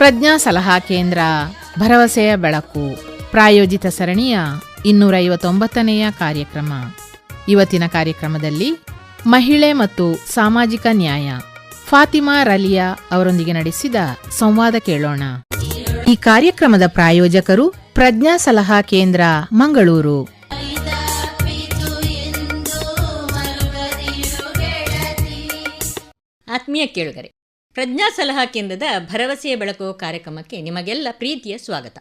ಪ್ರಜ್ಞಾ ಸಲಹಾ ಕೇಂದ್ರ, ಭರವಸೆಯ ಬೆಳಕು, ಪ್ರಾಯೋಜಿತ ಸರಣಿಯ ಇನ್ನೂರೈವತ್ತೊಂಬತ್ತನೆಯ ಕಾರ್ಯಕ್ರಮ. ಇವತ್ತಿನ ಕಾರ್ಯಕ್ರಮದಲ್ಲಿ ಮಹಿಳೆ ಮತ್ತು ಸಾಮಾಜಿಕ ನ್ಯಾಯ, ಫಾತಿಮಾ ರಲಿಯಾ ಅವರೊಂದಿಗೆ ನಡೆಸಿದ ಸಂವಾದ ಕೇಳೋಣ. ಈ ಕಾರ್ಯಕ್ರಮದ ಪ್ರಾಯೋಜಕರು ಪ್ರಜ್ಞಾ ಸಲಹಾ ಕೇಂದ್ರ, ಮಂಗಳೂರು. ಆತ್ಮೀಯ ಕೇಳುಗರೆ ಪ್ರಜ್ಞಾ ಸಲಹಾ ಕೇಂದ್ರದ ಭರವಸೆಯ ಬೆಳಕು ಕಾರ್ಯಕ್ರಮಕ್ಕೆ ನಿಮಗೆಲ್ಲ ಪ್ರೀತಿಯ ಸ್ವಾಗತ.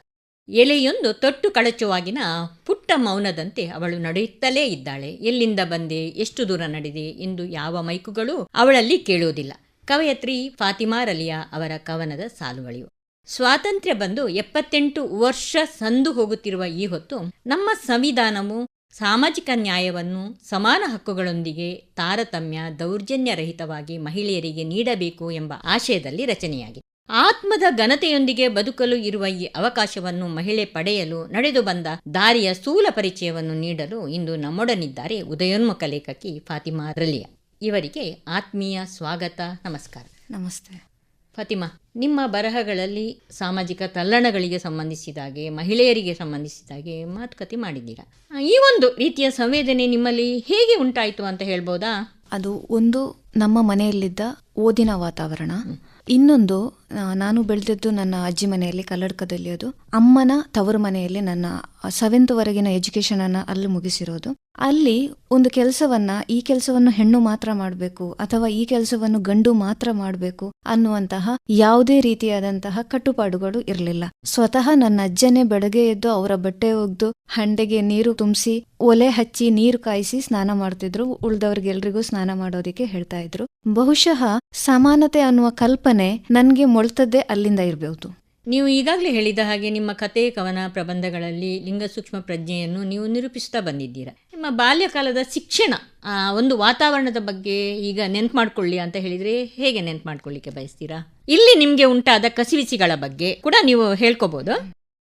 ಎಲೆಯೊಂದು ತೊಟ್ಟು ಕಳಚುವಾಗಿನ ಪುಟ್ಟ ಮೌನದಂತೆ ಅವಳು ನಡೆಯುತ್ತಲೇ ಇದ್ದಾಳೆ. ಎಲ್ಲಿಂದ ಬಂದೆ? ಎಷ್ಟು ದೂರ ನಡೆದೆ? ಎಂದು ಯಾವ ಮೈಕುಗಳು ಅವಳಲ್ಲಿ ಕೇಳುವುದಿಲ್ಲ. ಕವಯತ್ರಿ ಫಾತಿಮಾ ರಲಿಯಾ ಅವರ ಕವನದ ಸಾಲುಗಳಿವು ಸ್ವಾತಂತ್ರ್ಯ ಬಂದು ಎಪ್ಪತ್ತೆಂಟು ವರ್ಷ ಸಂದು ಹೋಗುತ್ತಿರುವ ಈ ಹೊತ್ತು ನಮ್ಮ ಸಂವಿಧಾನವು ಸಾಮಾಜಿಕ ನ್ಯಾಯವನ್ನು ಸಮಾನ ಹಕ್ಕುಗಳೊಂದಿಗೆ ತಾರತಮ್ಯ ದೌರ್ಜನ್ಯರಹಿತವಾಗಿ ಮಹಿಳೆಯರಿಗೆ ನೀಡಬೇಕು ಎಂಬ ಆಶಯದಲ್ಲಿ ರಚನೆಯಾಗಿದೆ. ಆತ್ಮದ ಘನತೆಯೊಂದಿಗೆ ಬದುಕಲು ಇರುವ ಈ ಅವಕಾಶವನ್ನು ಮಹಿಳೆ ಪಡೆಯಲು ನಡೆದು ಬಂದ ದಾರಿಯ ಸ್ಥೂಲ ಪರಿಚಯವನ್ನು ನೀಡಲು ಇಂದು ನಮ್ಮೊಡನಿದ್ದಾರೆ ಉದಯೋನ್ಮುಖ ಲೇಖಕಿ ಫಾತಿಮಾ ರಲಿಯಾ. ಇವರಿಗೆ ಆತ್ಮೀಯ ಸ್ವಾಗತ, ನಮಸ್ಕಾರ. ನಮಸ್ತೆ. ಫಾತಿಮಾ ನಿಮ್ಮ ಬರಹಗಳಲ್ಲಿ ಸಾಮಾಜಿಕ ತಲ್ಲಣಗಳಿಗೆ ಸಂಬಂಧಿಸಿದಾಗೆ ಮಹಿಳೆಯರಿಗೆ ಸಂಬಂಧಿಸಿದಾಗೆ ಮಾತುಕತೆ ಮಾಡಿದ್ದೀರಾ? ಈ ಒಂದು ರೀತಿಯ ಸಂವೇದನೆ ನಿಮ್ಮಲ್ಲಿ ಹೇಗೆ ಉಂಟಾಯಿತು ಅಂತ ಹೇಳ್ಬೋದಾ? ಅದು ಒಂದು ನಮ್ಮ ಮನೆಯಲ್ಲಿದ್ದ ಓದಿನ ವಾತಾವರಣ ಇನ್ನೊಂದು ನಾನು ಬೆಳೆದದ್ದು ನನ್ನ ಅಜ್ಜಿ ಮನೆಯಲ್ಲಿ ಕಲ್ಲಡ್ಕದಲ್ಲಿ ಅದು. ಅಮ್ಮನ ತವರು ಮನೆಯಲ್ಲಿ ನನ್ನ ಸೆವೆಂತ್ ವರೆಗಿನ ಎಜುಕೇಶನ್ ಅನ್ನ ಅಲ್ಲಿ ಮುಗಿಸಿರೋದು. ಅಲ್ಲಿ ಒಂದು ಕೆಲಸವನ್ನ, ಈ ಕೆಲಸವನ್ನು ಹೆಣ್ಣು ಮಾತ್ರ ಮಾಡಬೇಕು ಅಥವಾ ಈ ಕೆಲಸವನ್ನು ಗಂಡು ಮಾತ್ರ ಮಾಡಬೇಕು ಅನ್ನುವಂತಹ ಯಾವುದೇ ರೀತಿಯಾದಂತಹ ಕಟ್ಟುಪಾಡುಗಳು ಇರಲಿಲ್ಲ. ಸ್ವತಃ ನನ್ನ ಅಜ್ಜನೇ ಬೆಳಗ್ಗೆ ಎದ್ದು ಅವರ ಬಟ್ಟೆ ಒಗ್ದು, ಹಂಡೆಗೆ ನೀರು ತುಂಬಿಸಿ, ಒಲೆ ಹಚ್ಚಿ ನೀರು ಕಾಯಿಸಿ ಸ್ನಾನ ಮಾಡ್ತಿದ್ರು. ಉಳ್ದವ್ರಿಗೆಲ್ರಿಗೂ ಸ್ನಾನ ಮಾಡೋದಿಕ್ಕೆ ಹೇಳ್ತಾ ಇದ್ರು. ಬಹುಶಃ ಸಮಾನತೆ ಅನ್ನುವ ಕಲ್ಪನೆ ನನ್ಗೆ ಮೊಳ್ತದ್ದೇ ಅಲ್ಲಿಂದ ಇರಬಹುದು ನೀವು ಈಗಾಗಲೇ ಹೇಳಿದ ಹಾಗೆ ನಿಮ್ಮ ಕತೆ ಕವನ ಪ್ರಬಂಧಗಳಲ್ಲಿ ಲಿಂಗ ಸೂಕ್ಷ್ಮ ಪ್ರಜ್ಞೆಯನ್ನು ನೀವು ನಿರೂಪಿಸ್ತಾ ಬಂದಿದ್ದೀರಾ. ನಿಮ್ಮ ಬಾಲ್ಯಕಾಲದ ಶಿಕ್ಷಣ ಒಂದು ವಾತಾವರಣದ ಬಗ್ಗೆ ಈಗ ನೆನ್ಪು ಮಾಡ್ಕೊಳ್ಳಿ ಅಂತ ಹೇಳಿದ್ರೆ ಹೇಗೆ ನೆನ್ಪು ಮಾಡ್ಕೊಳ್ಳಿಕ್ಕೆ ಬಯಸ್ತೀರಾ? ಇಲ್ಲಿ ನಿಮಗೆ ಉಂಟಾದ ಕಸಿವಿಸಿಗಳ ಬಗ್ಗೆ ಕೂಡ ನೀವು ಹೇಳ್ಕೋಬಹುದು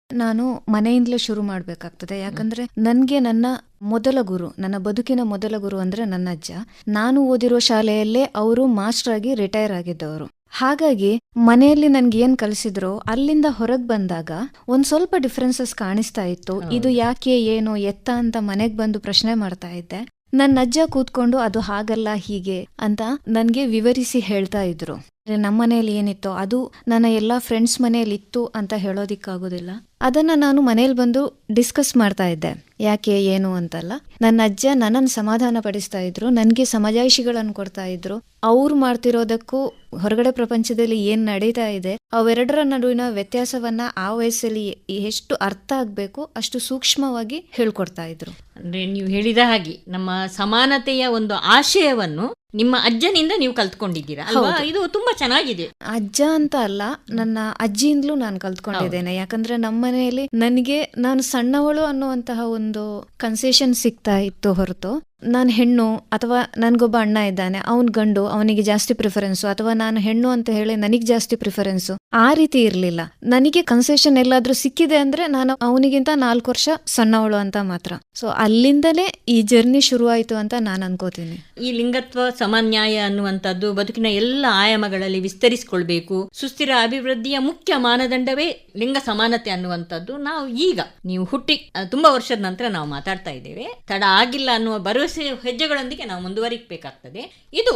ನಾನು ಮನೆಯಿಂದಲೇ ಶುರು ಮಾಡಬೇಕಾಗ್ತದೆ. ಯಾಕಂದ್ರೆ ನನಗೆ ನನ್ನ ಮೊದಲ ಗುರು ನನ್ನ ಬದುಕಿನ ಮೊದಲ ಗುರು ಅಂದ್ರೆ ನನ್ನ ಅಜ್ಜ. ನಾನು ಓದಿರೋ ಶಾಲೆಯಲ್ಲೇ ಅವರು ಮಾಸ್ಟರ್ ಆಗಿ ರಿಟೈರ್ ಆಗಿದ್ದವರು. ಹಾಗಾಗಿ ಮನೆಯಲ್ಲಿ ನನ್ಗೆ ಏನ್ ಕಲಿಸಿದ್ರು ಅಲ್ಲಿಂದ ಹೊರಗ್ ಬಂದಾಗ ಒಂದ್ ಸ್ವಲ್ಪ ಡಿಫ್ರೆನ್ಸಸ್ ಕಾಣಿಸ್ತಾ ಇತ್ತು. ಇದು ಯಾಕೆ ಏನು ಎತ್ತ ಅಂತ ಮನೆಗ್ ಬಂದು ಪ್ರಶ್ನೆ ಮಾಡ್ತಾ ಇದ್ದೆ. ನನ್ನ ಅಜ್ಜ ಕೂತ್ಕೊಂಡು ಅದು ಹಾಗಲ್ಲ ಹೀಗೆ ಅಂತ ನನ್ಗೆ ವಿವರಿಸಿ ಹೇಳ್ತಾ ಇದ್ರು. ನಮ್ಮ ಮನೆಯಲ್ಲಿ ಏನಿತ್ತು ಅದು ನನ್ನ ಎಲ್ಲಾ ಫ್ರೆಂಡ್ಸ್ ಮನೆಯಲ್ಲಿ ಇತ್ತು ಅಂತ ಹೇಳೋದಿಕ್ಕಾಗೋದಿಲ್ಲ. ಅದನ್ನ ನಾನು ಮನೇಲಿ ಬಂದು ಡಿಸ್ಕಸ್ ಮಾಡ್ತಾ ಇದ್ದೆ. ಯಾಕೆ, ಏನು ಅಂತಲ್ಲ. ನನ್ನ ಅಜ್ಜ ನನ್ನನ್ನು ಸಮಾಧಾನ ಪಡಿಸ್ತಾ ಇದ್ರು, ನನಗೆ ಸಮಜಾಯಿಷಿಗಳನ್ನು ಕೊಡ್ತಾ ಇದ್ರು. ಅವ್ರು ಮಾಡ್ತಿರೋದಕ್ಕೂ ಹೊರಗಡೆ ಪ್ರಪಂಚದಲ್ಲಿ ಏನು ನಡೀತಾ ಇದೆ ಅವೆರಡರ ನಡುವಿನ ವ್ಯತ್ಯಾಸವನ್ನ ಆ ವಯಸ್ಸಲ್ಲಿ ಎಷ್ಟು ಅರ್ಥ ಆಗಬೇಕು ಅಷ್ಟು ಸೂಕ್ಷ್ಮವಾಗಿ ಹೇಳ್ಕೊಡ್ತಾ ಇದ್ರು. ಅಂದ್ರೆ ನೀವು ಹೇಳಿದ ಹಾಗೆ ನಮ್ಮ ಸಮಾನತೆಯ ಒಂದು ಆಶಯವನ್ನು ನಿಮ್ಮ ಅಜ್ಜನಿಂದ ನೀವು ಕಲ್ತ್ಕೊಂಡಿದ್ದೀರಾ? ಅಲ್ವಾ? ಇದು ತುಂಬಾ ಚೆನ್ನಾಗಿದೆ. ಅಜ್ಜ ಅಂತ ಅಲ್ಲ ನನ್ನ ಅಜ್ಜಿಯಿಂದಲೂ ನಾನು ಕಲ್ತ್ಕೊಂಡಿದ್ದೇನೆ. ಯಾಕಂದ್ರೆ ನಮ್ಮ ಮನೆಯಲ್ಲಿ ನನಗೆ ನಾನು ಸಣ್ಣವಳು ಅನ್ನುವಂತಹ ಒಂದು ಕನ್ಸೆಷನ್ ಸಿಗ್ತಾ ಇತ್ತು ಹೊರತು. ನಾನು ಹೆಣ್ಣು ಅಥವಾ ನನಗೊಬ್ಬ ಅಣ್ಣ ಇದ್ದಾನೆ, ಅವನ ಗಂಡು, ಅವನಿಗೆ ಜಾಸ್ತಿ ಪ್ರಿಫರೆನ್ಸು ಅಥವಾ ನಾನು ಹೆಣ್ಣು ಅಂತ ಹೇಳಿ ನನಗೆ ಜಾಸ್ತಿ ಪ್ರಿಫರೆನ್ಸು ಆ ರೀತಿ ಇರಲಿಲ್ಲ. ನನಗೆ ಕನ್ಸೆಷನ್ ಎಲ್ಲಾದರೂ ಸಿಕ್ಕಿದೆ ಅಂದ್ರೆ ನಾನು ಅವನಿಗಿಂತ ನಾಲ್ಕು ವರ್ಷ ಸಣ್ಣವಳು ಅಂತ ಮಾತ್ರ. ಸೊ ಅಲ್ಲಿಂದಲೇ ಈ ಜರ್ನಿ ಶುರುವಾಯಿತು ಅಂತ ನಾನು ಅನ್ಕೋತೀನಿ. ಈ ಲಿಂಗತ್ವ, ಸಮನ್ಯಾಯ ಅನ್ನುವಂಥದ್ದು ಬದುಕಿನ ಎಲ್ಲ ಆಯಾಮಗಳಲ್ಲಿ ವಿಸ್ತರಿಸಿಕೊಳ್ಬೇಕು. ಸುಸ್ಥಿರ ಅಭಿವೃದ್ಧಿಯ ಮುಖ್ಯ ಮಾನದಂಡವೇ ಲಿಂಗ ಸಮಾನತೆ ಅನ್ನುವಂಥದ್ದು ನಾವು ಈಗ, ನೀವು ಹುಟ್ಟಿ ತುಂಬಾ ವರ್ಷದ ನಂತರ ನಾವು ಮಾತಾಡ್ತಾ ಇದ್ದೇವೆ. ತಡ ಆಗಿಲ್ಲ ಅನ್ನುವ ಭರವಸೆ ಹೆಜ್ಜೆಗಳೊಂದಿಗೆ ನಾವು ಮುಂದುವರಿಬೇಕಾಗ್ತದೆ. ಇದು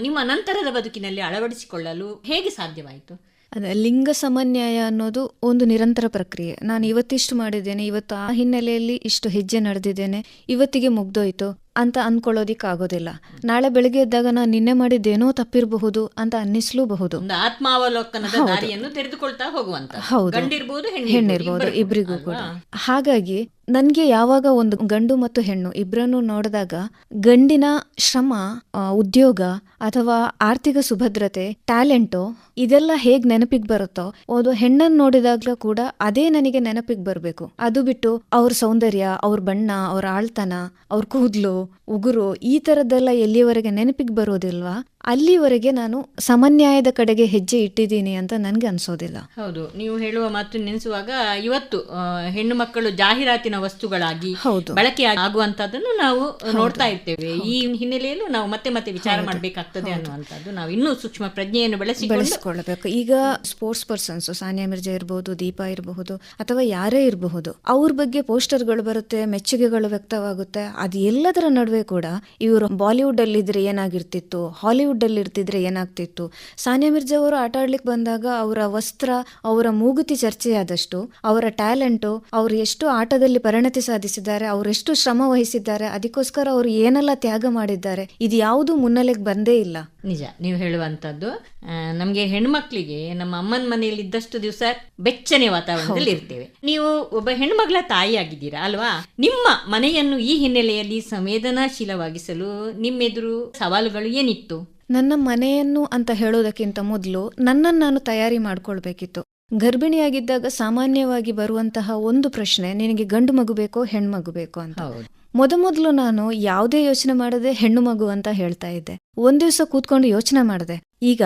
ನಿಮ್ಮ ನಂತರದ ಬದುಕಿನಲ್ಲಿ ಅಳವಡಿಸಿಕೊಳ್ಳಲು ಹೇಗೆ ಸಾಧ್ಯವಾಯಿತು? ಅದೇ ಲಿಂಗ ಸಮನ್ಯಾಯ ಅನ್ನೋದು ಒಂದು ನಿರಂತರ ಪ್ರಕ್ರಿಯೆ. ನಾನು ಇವತ್ತಿಷ್ಟು ಮಾಡಿದ್ದೇನೆ ಇವತ್ತು ಆ ಹಿನ್ನೆಲೆಯಲ್ಲಿ ಇಷ್ಟು ಹೆಜ್ಜೆ ನಡೆದಿದ್ದೇನೆ ಇವತ್ತಿಗೆ ಮುಗ್ದೋಯ್ತು ಅಂತ ಅನ್ಕೊಳ್ಳೋದಿಕ್ಕಾಗೋದಿಲ್ಲ ನಾಳೆ ಬೆಳಿಗ್ಗೆ ಎದ್ದಾಗ ನಾನು ನಿನ್ನೆ ಮಾಡಿದ್ದೇನೋ ತಪ್ಪಿರಬಹುದು ಅಂತ ಅನ್ನಿಸ್ಲೂಬಹುದು. ಆತ್ಮಾವಲೋಕನದ ದಾರಿಯನ್ನು ತೆರೆದುಕೊಳ್ತಾ ಹೋಗುವಂತ ಹೌದು. ಗಂಡಿರ್ಬೋದು ಹೆಣ್ಣಿರ್ಬೋದು ಇಬ್ಬರಿಗೂ ಕೂಡ. ಹಾಗಾಗಿ ನನ್ಗೆ ಯಾವಾಗ ಒಂದು ಗಂಡು ಮತ್ತು ಹೆಣ್ಣು ಇಬ್ಬರನ್ನು ನೋಡಿದಾಗ ಗಂಡಿನ ಶ್ರಮ ಉದ್ಯೋಗ ಅಥವಾ ಆರ್ಥಿಕ ಸುಭದ್ರತೆ, ಟ್ಯಾಲೆಂಟು ಇದೆಲ್ಲ ಹೇಗ್ ನೆನಪಿಗೆ ಬರುತ್ತೋ, ಒಂದು ಹೆಣ್ಣನ್ನು ನೋಡಿದಾಗ್ಲೂ ಕೂಡ ಅದೇ ನನಗೆ ನೆನಪಿಗೆ ಬರಬೇಕು. ಅದು ಬಿಟ್ಟು ಅವ್ರ ಸೌಂದರ್ಯ, ಅವ್ರ ಬಣ್ಣ, ಅವ್ರ ಆಳ್ತನ, ಅವ್ರ ಕೂದ್ಲು, ಉಗುರು ಈ ಥರದ್ದೆಲ್ಲ ಎಲ್ಲಿಯವರೆಗೆ ನೆನಪಿಗೆ ಬರೋದಿಲ್ವಾ? ಅಲ್ಲಿವರೆಗೆ ನಾನು ಸಮನ್ಯಾಯದ ಕಡೆಗೆ ಹೆಜ್ಜೆ ಇಟ್ಟಿದ್ದೀನಿ ಅಂತ ನನಗೆ ಅನ್ಸೋದಿಲ್ಲ. ಹೌದು ನೀವು ಹೇಳುವ ಮಾತು ನೆನೆಸುವಾಗ ಇವತ್ತು ಹೆಣ್ಣು ಮಕ್ಕಳು ಜಾಹೀರಾತಿನ ವಸ್ತುಗಳಾಗಿ ಹೌದು. ಬಳಕೆ ಆಗುವಂತದನ್ನು ನಾವು ನೋಡ್ತಾ ಇರ್ತೇವೆ. ಈ ಹಿನ್ನೆಲೆಯಲ್ಲೂ ನಾವು ಮತ್ತೆ ಮತ್ತೆ ವಿಚಾರ ಮಾಡಬೇಕಾಗ್ತದೆ ಅನ್ನುವಂಥದ್ದು ನಾವು ಇನ್ನೂ ಸೂಕ್ಷ್ಮ ಪ್ರಜ್ಞೆಯನ್ನು ಬೆಳೆಸಿ ಬೆಳೆಸಿಕೊಳ್ಳಬೇಕು. ಈಗ ಸ್ಪೋರ್ಟ್ಸ್ ಪರ್ಸನ್ಸ್ ಸಾನಿಯಾ ಮಿರ್ಜಾ ಇರಬಹುದು ದೀಪಾ ಇರಬಹುದು ಅಥವಾ ಯಾರೇ ಇರಬಹುದು ಅವ್ರ ಬಗ್ಗೆ ಪೋಸ್ಟರ್ಗಳು ಬರುತ್ತೆ ಮೆಚ್ಚುಗೆಗಳು ವ್ಯಕ್ತವಾಗುತ್ತೆ. ಅದು ಎಲ್ಲದರ ನಡುವೆ ಕೂಡ ಇವರು ಬಾಲಿವುಡ್ ಅಲ್ಲಿ ಇದ್ರೆ ಏನಾಗಿರ್ತಿತ್ತು? ಹಾಲಿವುಡ್ ಅಲ್ಲಿ ಇರ್ತಿದ್ರೆ ಏನಾಗ್ತಿತ್ತು? ಸಾನಿಯಾ ಮಿರ್ಜಾ ಅವರು ಆಟ ಆಡ್ಲಿಕ್ಕೆ ಬಂದಾಗ ಅವರ ವಸ್ತ್ರ ಅವರ ಮೂಗುತಿ ಚರ್ಚೆಯಾದಷ್ಟು ಅವರ ಟ್ಯಾಲೆಂಟು ಅವರು ಎಷ್ಟು ಆಟದಲ್ಲಿ ಪರಿಣತಿ ಸಾಧಿಸಿದ್ದಾರೆ ಅವರೆಷ್ಟು ಶ್ರಮ ವಹಿಸಿದ್ದಾರೆ ಅದಕ್ಕೋಸ್ಕರ ಅವರು ಏನೆಲ್ಲ ತ್ಯಾಗ ಮಾಡಿದ್ದಾರೆ ಇದು ಯಾವುದು ಮುನ್ನೆಲೆಗೆ ಬಂದೇ ಇಲ್ಲ. ನಿಜ ನೀವು ಹೇಳುವಂತದ್ದು ನಮಗೆ ನಮ್ಗೆ ಹೆಣ್ಮಕ್ಳಿಗೆ ನಮ್ಮ ಅಮ್ಮನ ಮನೆಯಲ್ಲಿ ಇದ್ದಷ್ಟು ದಿವಸ ಬೆಚ್ಚನೆ ವಾತಾವರಣದಲ್ಲಿ ಇರ್ತೇವೆ. ನೀವು ಒಬ್ಬ ಹೆಣ್ಮಗಳ ತಾಯಿಯಾಗಿದ್ದೀರಾ ಅಲ್ವಾ? ನಿಮ್ಮ ಮನೆಯನ್ನು ಈ ಹಿನ್ನೆಲೆಯಲ್ಲಿ ಸಂವೇದನಾಶೀಲವಾಗಿಸಲು ನಿಮ್ಮೆದುರು ಸವಾಲುಗಳು ಏನಿತ್ತು? ನನ್ನ ಮನೆಯನ್ನು ಅಂತ ಹೇಳೋದಕ್ಕಿಂತ ಮೊದಲು ನನ್ನನ್ನು ನಾನು ತಯಾರಿ ಮಾಡ್ಕೊಳ್ಬೇಕಿತ್ತು. ಗರ್ಭಿಣಿಯಾಗಿದ್ದಾಗ ಸಾಮಾನ್ಯವಾಗಿ ಬರುವಂತಹ ಒಂದು ಪ್ರಶ್ನೆ ನಿನಗೆ ಗಂಡು ಮಗು ಬೇಕೋ ಹೆಣ್ಮಗು ಬೇಕೋ ಅಂತ. ಮೊದಮೊದಲು ನಾನು ಯಾವುದೇ ಯೋಚನೆ ಮಾಡದೆ ಹೆಣ್ಣು ಮಗು ಅಂತ ಹೇಳ್ತಾ ಇದ್ದೆ. ಒಂದ್ ದಿವಸ ಕೂತ್ಕೊಂಡು ಯೋಚನೆ ಮಾಡಿದೆ. ಈಗ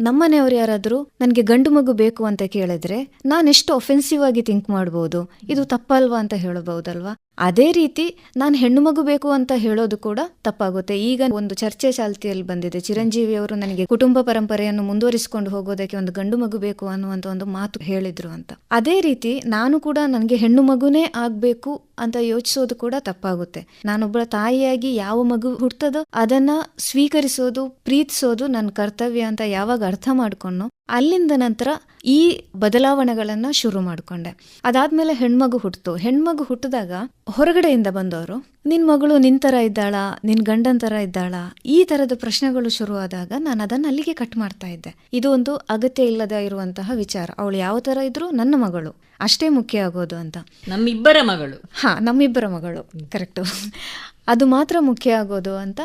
ನಮ್ಮನೆಯವ್ರು ಯಾರಾದರೂ ನನಗೆ ಗಂಡು ಮಗು ಬೇಕು ಅಂತ ಕೇಳಿದ್ರೆ ನಾನೆಷ್ಟು ಒಫೆನ್ಸಿವ್ ಆಗಿ ಥಿಂಕ್ ಮಾಡ್ಬೋದು. ಇದು ತಪ್ಪಲ್ವಾ ಅಂತ ಹೇಳಬಹುದಲ್ವಾ? ಅದೇ ರೀತಿ ನಾನು ಹೆಣ್ಣು ಮಗು ಬೇಕು ಅಂತ ಹೇಳೋದು ಕೂಡ ತಪ್ಪಾಗುತ್ತೆ. ಈಗ ಒಂದು ಚರ್ಚೆ ಚಾಲ್ತಿಯಲ್ಲಿ ಬಂದಿದೆ. ಚಿರಂಜೀವಿ ಅವರು ನನಗೆ ಕುಟುಂಬ ಪರಂಪರೆಯನ್ನು ಮುಂದುವರಿಸಿಕೊಂಡು ಹೋಗೋದಕ್ಕೆ ಒಂದು ಗಂಡು ಮಗು ಬೇಕು ಅನ್ನುವಂತ ಒಂದು ಮಾತು ಹೇಳಿದ್ರು ಅಂತ. ಅದೇ ರೀತಿ ನಾನು ಕೂಡ ನನಗೆ ಹೆಣ್ಣು ಮಗುನೇ ಆಗ್ಬೇಕು ಅಂತ ಯೋಚಿಸೋದು ಕೂಡ ತಪ್ಪಾಗುತ್ತೆ. ನಾನೊಬ್ಬಳ ತಾಯಿಯಾಗಿ ಯಾವ ಮಗು ಹುಡ್ತದೋ ಅದನ್ನ ಸ್ವೀಕರಿಸೋದು, ಪ್ರೀತಿಸೋದು ನನ್ನ ಕರ್ತವ್ಯ ಅಂತ ಯಾವಾಗ ಅರ್ಥ ಮಾಡ್ಕೊಂಡು ಅಲ್ಲಿಂದ ನಂತರ ಈ ಬದಲಾವಣೆಗಳನ್ನ ಶುರು ಮಾಡ್ಕೊಂಡೆ. ಅದಾದ್ಮೇಲೆ ಹೆಣ್ಮಗು ಹುಟ್ಟಿತು ಹೆಣ್ಮಗು ಹುಟ್ಟಿದಾಗ ಹೊರಗಡೆಯಿಂದ ಬಂದವರು ನಿನ್ ಮಗಳು ನಿನ್ ತರ ಇದ್ದಾಳ ನಿನ್ ಗಂಡನ ತರ ಇದ್ದಾಳ ಈ ತರದ ಪ್ರಶ್ನೆಗಳು ಶುರುವಾದಾಗ ನಾನು ಅದನ್ನ ಅಲ್ಲಿಗೆ ಕಟ್ ಮಾಡ್ತಾ ಇದ್ದೆ. ಇದು ಒಂದು ಅಗತ್ಯ ಇಲ್ಲದ ಇರುವಂತಹ ವಿಚಾರ. ಅವಳು ಯಾವ ತರ ಇದ್ರು ನನ್ನ ಮಗಳು ಅಷ್ಟೇ ಮುಖ್ಯ ಆಗೋದು ಅಂತ. ನಮ್ಮಿಬ್ಬರ ಮಗಳು. ಹಾ ನಮ್ಮಿಬ್ಬರ ಮಗಳು. ಕರೆಕ್ಟು ಅದು ಮಾತ್ರ ಮುಖ್ಯ ಆಗೋದು ಅಂತ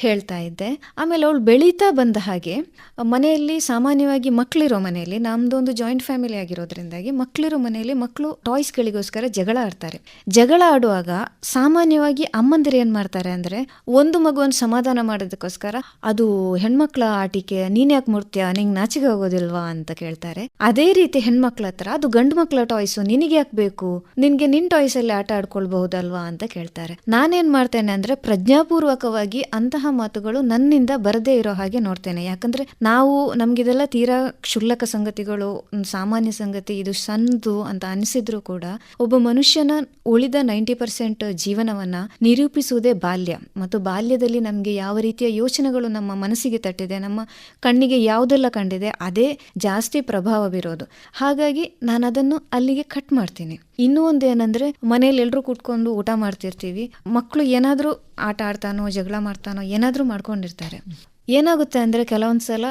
ಹೇಳ್ತಾ ಇದ್ದೆ. ಆಮೇಲೆ ಅವಳು ಬೆಳೀತಾ ಬಂದ ಹಾಗೆ, ಮನೆಯಲ್ಲಿ ಸಾಮಾನ್ಯವಾಗಿ ಮಕ್ಕಳಿರೋ ಮನೆಯಲ್ಲಿ ನಮ್ದೊಂದು ಜಾಯಿಂಟ್ ಫ್ಯಾಮಿಲಿ ಆಗಿರೋದ್ರಿಂದಾಗಿ ಮಕ್ಕಳಿರೋ ಮನೆಯಲ್ಲಿ ಮಕ್ಕಳು ಟಾಯ್ಸ್ಗಳಿಗೋಸ್ಕರ ಜಗಳ ಆಡ್ತಾರೆ. ಜಗಳ ಆಡುವಾಗ ಸಾಮಾನ್ಯವಾಗಿ ಅಮ್ಮಂದಿರು ಏನು ಮಾಡ್ತಾರೆ ಅಂದ್ರೆ, ಒಂದು ಮಗುವನ್ನು ಸಮಾಧಾನ ಮಾಡೋದಕ್ಕೋಸ್ಕರ, ಅದು ಹೆಣ್ಮಕ್ಳ ಆಟಿಕೆ, ನೀನು ಯಾಕೆ ಮುಡ್ತೀಯ ನಿಂಗೆ ನಾಚಿಕೆ ಹೋಗೋದಿಲ್ವಾ ಅಂತ ಕೇಳ್ತಾರೆ. ಅದೇ ರೀತಿ ಹೆಣ್ಮಕ್ಳ ಹತ್ರ, ಅದು ಗಂಡು ಮಕ್ಳ ಟಾಯ್ಸು ನಿನಗೆ ಯಾಕೆ ಬೇಕು? ನಿನಗೆ ನಿನ್ ಟಾಯ್ಸಲ್ಲಿ ಆಟ ಆಡ್ಕೊಳ್ಬಹುದಲ್ವಾ? ಅಂತ ಕೇಳ್ತಾರೆ. ನಾನೇನು ಮಾಡ್ತೇನೆ ಅಂದ್ರೆ, ಪ್ರಜ್ಞಾಪೂರ್ವಕವಾಗಿ ಅಂತಹ ಮಾತುಗಳು ನನ್ನಿಂದ ಬರದೇ ಇರೋ ಹಾಗೆ ನೋಡ್ತೇನೆ. ಯಾಕಂದ್ರೆ ನಾವು ನಮ್ಗಿದೆಲ್ಲ ತೀರಾ ಕ್ಷುಲ್ಲಕ ಸಂಗತಿಗಳು, ಸಾಮಾನ್ಯ ಸಂಗತಿ, ಇದು ಸಂದು ಅಂತ ಅನಿಸಿದ್ರು ಕೂಡ ಒಬ್ಬ ಮನುಷ್ಯನ ಉಳಿದ ನೈಂಟಿ ಪರ್ಸೆಂಟ್ ಜೀವನವನ್ನ ನಿರೂಪಿಸುವುದೇ ಬಾಲ್ಯ. ಮತ್ತು ಬಾಲ್ಯದಲ್ಲಿ ನಮಗೆ ಯಾವ ರೀತಿಯ ಯೋಚನೆಗಳು ನಮ್ಮ ಮನಸ್ಸಿಗೆ ತಟ್ಟಿದೆ, ನಮ್ಮ ಕಣ್ಣಿಗೆ ಯಾವುದೆಲ್ಲ ಕಂಡಿದೆ, ಅದೇ ಜಾಸ್ತಿ ಪ್ರಭಾವ ಬೀರೋದು ಹಾಗಾಗಿ ನಾನು ಅದನ್ನು ಅಲ್ಲಿಗೆ ಕಟ್ ಮಾಡ್ತೀನಿ. ಇನ್ನೂ ಒಂದು ಏನಂದ್ರೆ ಮನೇಲಿ ಎಲ್ರು ಕೂತ್ಕೊಂಡು ಊಟ ಮಾಡ್ತಿರ್ತೀವಿ. ಮಕ್ಕಳು ಏನಾದ್ರೂ ಆಟ ಆಡ್ತಾನೋ, ಜಗಳ ಮಾಡ್ತಾನೋ, ಏನಾದರೂ ಮಾಡ್ಕೊಂಡಿರ್ತಾರೆ. ಏನಾಗುತ್ತೆ ಅಂದರೆ ಕೆಲವೊಂದು ಸಲ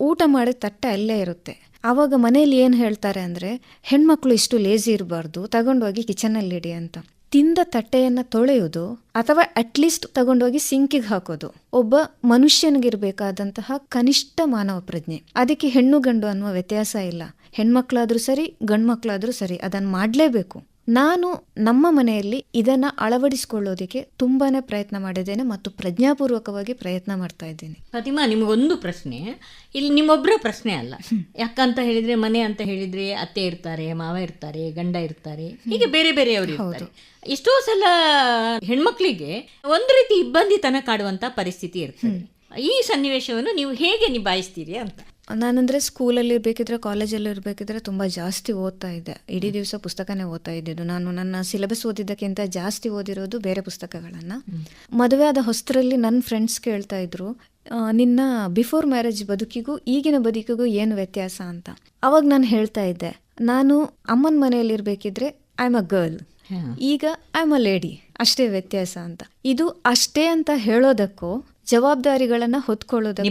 ಊಟ ಮಾಡಿದ ತಟ್ಟೆ ಅಲ್ಲೇ ಇರುತ್ತೆ. ಆವಾಗ ಮನೇಲಿ ಏನು ಹೇಳ್ತಾರೆ ಅಂದರೆ, ಹೆಣ್ಮಕ್ಳು ಇಷ್ಟು ಲೇಜಿ ಇರಬಾರ್ದು, ತಗೊಂಡೋಗಿ ಕಿಚನಲ್ಲಿ ಇಡಿ ಅಂತ. ತಿಂದ ತಟ್ಟೆಯನ್ನು ತೊಳೆಯೋದು ಅಥವಾ ಅಟ್ಲೀಸ್ಟ್ ತಗೊಂಡೋಗಿ ಸಿಂಕಿಗೆ ಹಾಕೋದು. ಒಬ್ಬ ಮನುಷ್ಯನಿಗಿರಬೇಕಾದಂತಹ ಕನಿಷ್ಠ ಮಾನವ ಪ್ರಜ್ಞೆ. ಅದಕ್ಕೆ ಹೆಣ್ಣು ಗಂಡು ಅನ್ನುವ ವ್ಯತ್ಯಾಸ ಇಲ್ಲ. ಹೆಣ್ಮಕ್ಳಾದ್ರೂ ಸರಿ, ಗಂಡ್ಮಕ್ಳಾದ್ರೂ ಸರಿ ಅದನ್ನು ಮಾಡ್ಲೇಬೇಕು. ನಾನು ನಮ್ಮ ಮನೆಯಲ್ಲಿ ಇದನ್ನ ಅಳವಡಿಸಿಕೊಳ್ಳೋದಕ್ಕೆ ತುಂಬಾನೇ ಪ್ರಯತ್ನ ಮಾಡಿದ್ದೇನೆ ಮತ್ತು ಪ್ರಜ್ಞಾಪೂರ್ವಕವಾಗಿ ಪ್ರಯತ್ನ ಮಾಡ್ತಾ ಇದ್ದೀನಿ. ಪ್ರತಿಮಾ ನಿಮಗೊಂದು ಪ್ರಶ್ನೆ. ಇಲ್ಲಿ ನಿಮ್ಮೊಬ್ಬರ ಪ್ರಶ್ನೆ ಅಲ್ಲ. ಯಾಕಂತ ಹೇಳಿದ್ರೆ ಮನೆ ಅಂತ ಹೇಳಿದ್ರೆ ಅತ್ತೆ ಇರ್ತಾರೆ ಮಾವ ಇರ್ತಾರೆ ಗಂಡ ಇರ್ತಾರೆ. ಹೀಗೆ ಬೇರೆ ಬೇರೆಯವರು ಇರ್ತಾರೆ. ಎಷ್ಟೋ ಸಲ ಹೆಣ್ಮಕ್ಳಿಗೆ ಒಂದು ರೀತಿ ಇಬ್ಬಂದಿತನ ಕಾಡುವಂತ ಪರಿಸ್ಥಿತಿ ಇರ್ತದೆ. ಈ ಸನ್ನಿವೇಶವನ್ನು ನೀವು ಹೇಗೆ ನಿಭಾಯಿಸ್ತೀರಿ ಅಂತ. ನಾನಂದ್ರೆ ಸ್ಕೂಲಲ್ಲಿ ಇರ್ಬೇಕಿದ್ರೆ ಕಾಲೇಜಲ್ಲಿ ಇರ್ಬೇಕಿದ್ರೆ ತುಂಬಾ ಜಾಸ್ತಿ ಓದ್ತಾ ಇದ್ದೆ. ಇಡೀ ದಿವಸ ಪುಸ್ತಕನೇ ಓದ್ತಾ ಇದ್ದಿದ್ದು. ನಾನು ನನ್ನ ಸಿಲೆಬಸ್ ಓದಿದ್ದಕ್ಕಿಂತ ಜಾಸ್ತಿ ಓದಿರೋದು ಬೇರೆ ಪುಸ್ತಕಗಳನ್ನ. ಮದುವೆ ಆದ ಹೊಸರಲ್ಲಿ ನನ್ನ ಫ್ರೆಂಡ್ಸ್ ಕೇಳ್ತಾ ಇದ್ರು ನಿನ್ನ ಬಿಫೋರ್ ಮ್ಯಾರೇಜ್ ಬದುಕಿಗೂ ಈಗಿನ ಬದುಕಿಗೂ ಏನು ವ್ಯತ್ಯಾಸ ಅಂತ? ಅವಾಗ ನಾನು ಹೇಳ್ತಾ ಇದ್ದೆ ನಾನು ಅಮ್ಮನ ಮನೆಯಲ್ಲಿ ಇರ್ಬೇಕಿದ್ರೆ ಐ ಆಮ್ ಅ ಗರ್ಲ್ ಈಗ ಐ ಆಮ್ ಅ ಲೇಡಿ ಅಷ್ಟೇ ವ್ಯತ್ಯಾಸ ಅಂತ. ಇದು ಅಷ್ಟೇ ಅಂತ ಹೇಳೋದಕ್ಕೂ ಜವಾಬ್ದಾರಿಗಳನ್ನ ಹೊತ್ಕೊಳ್ಳೋದಕ್ಕೆ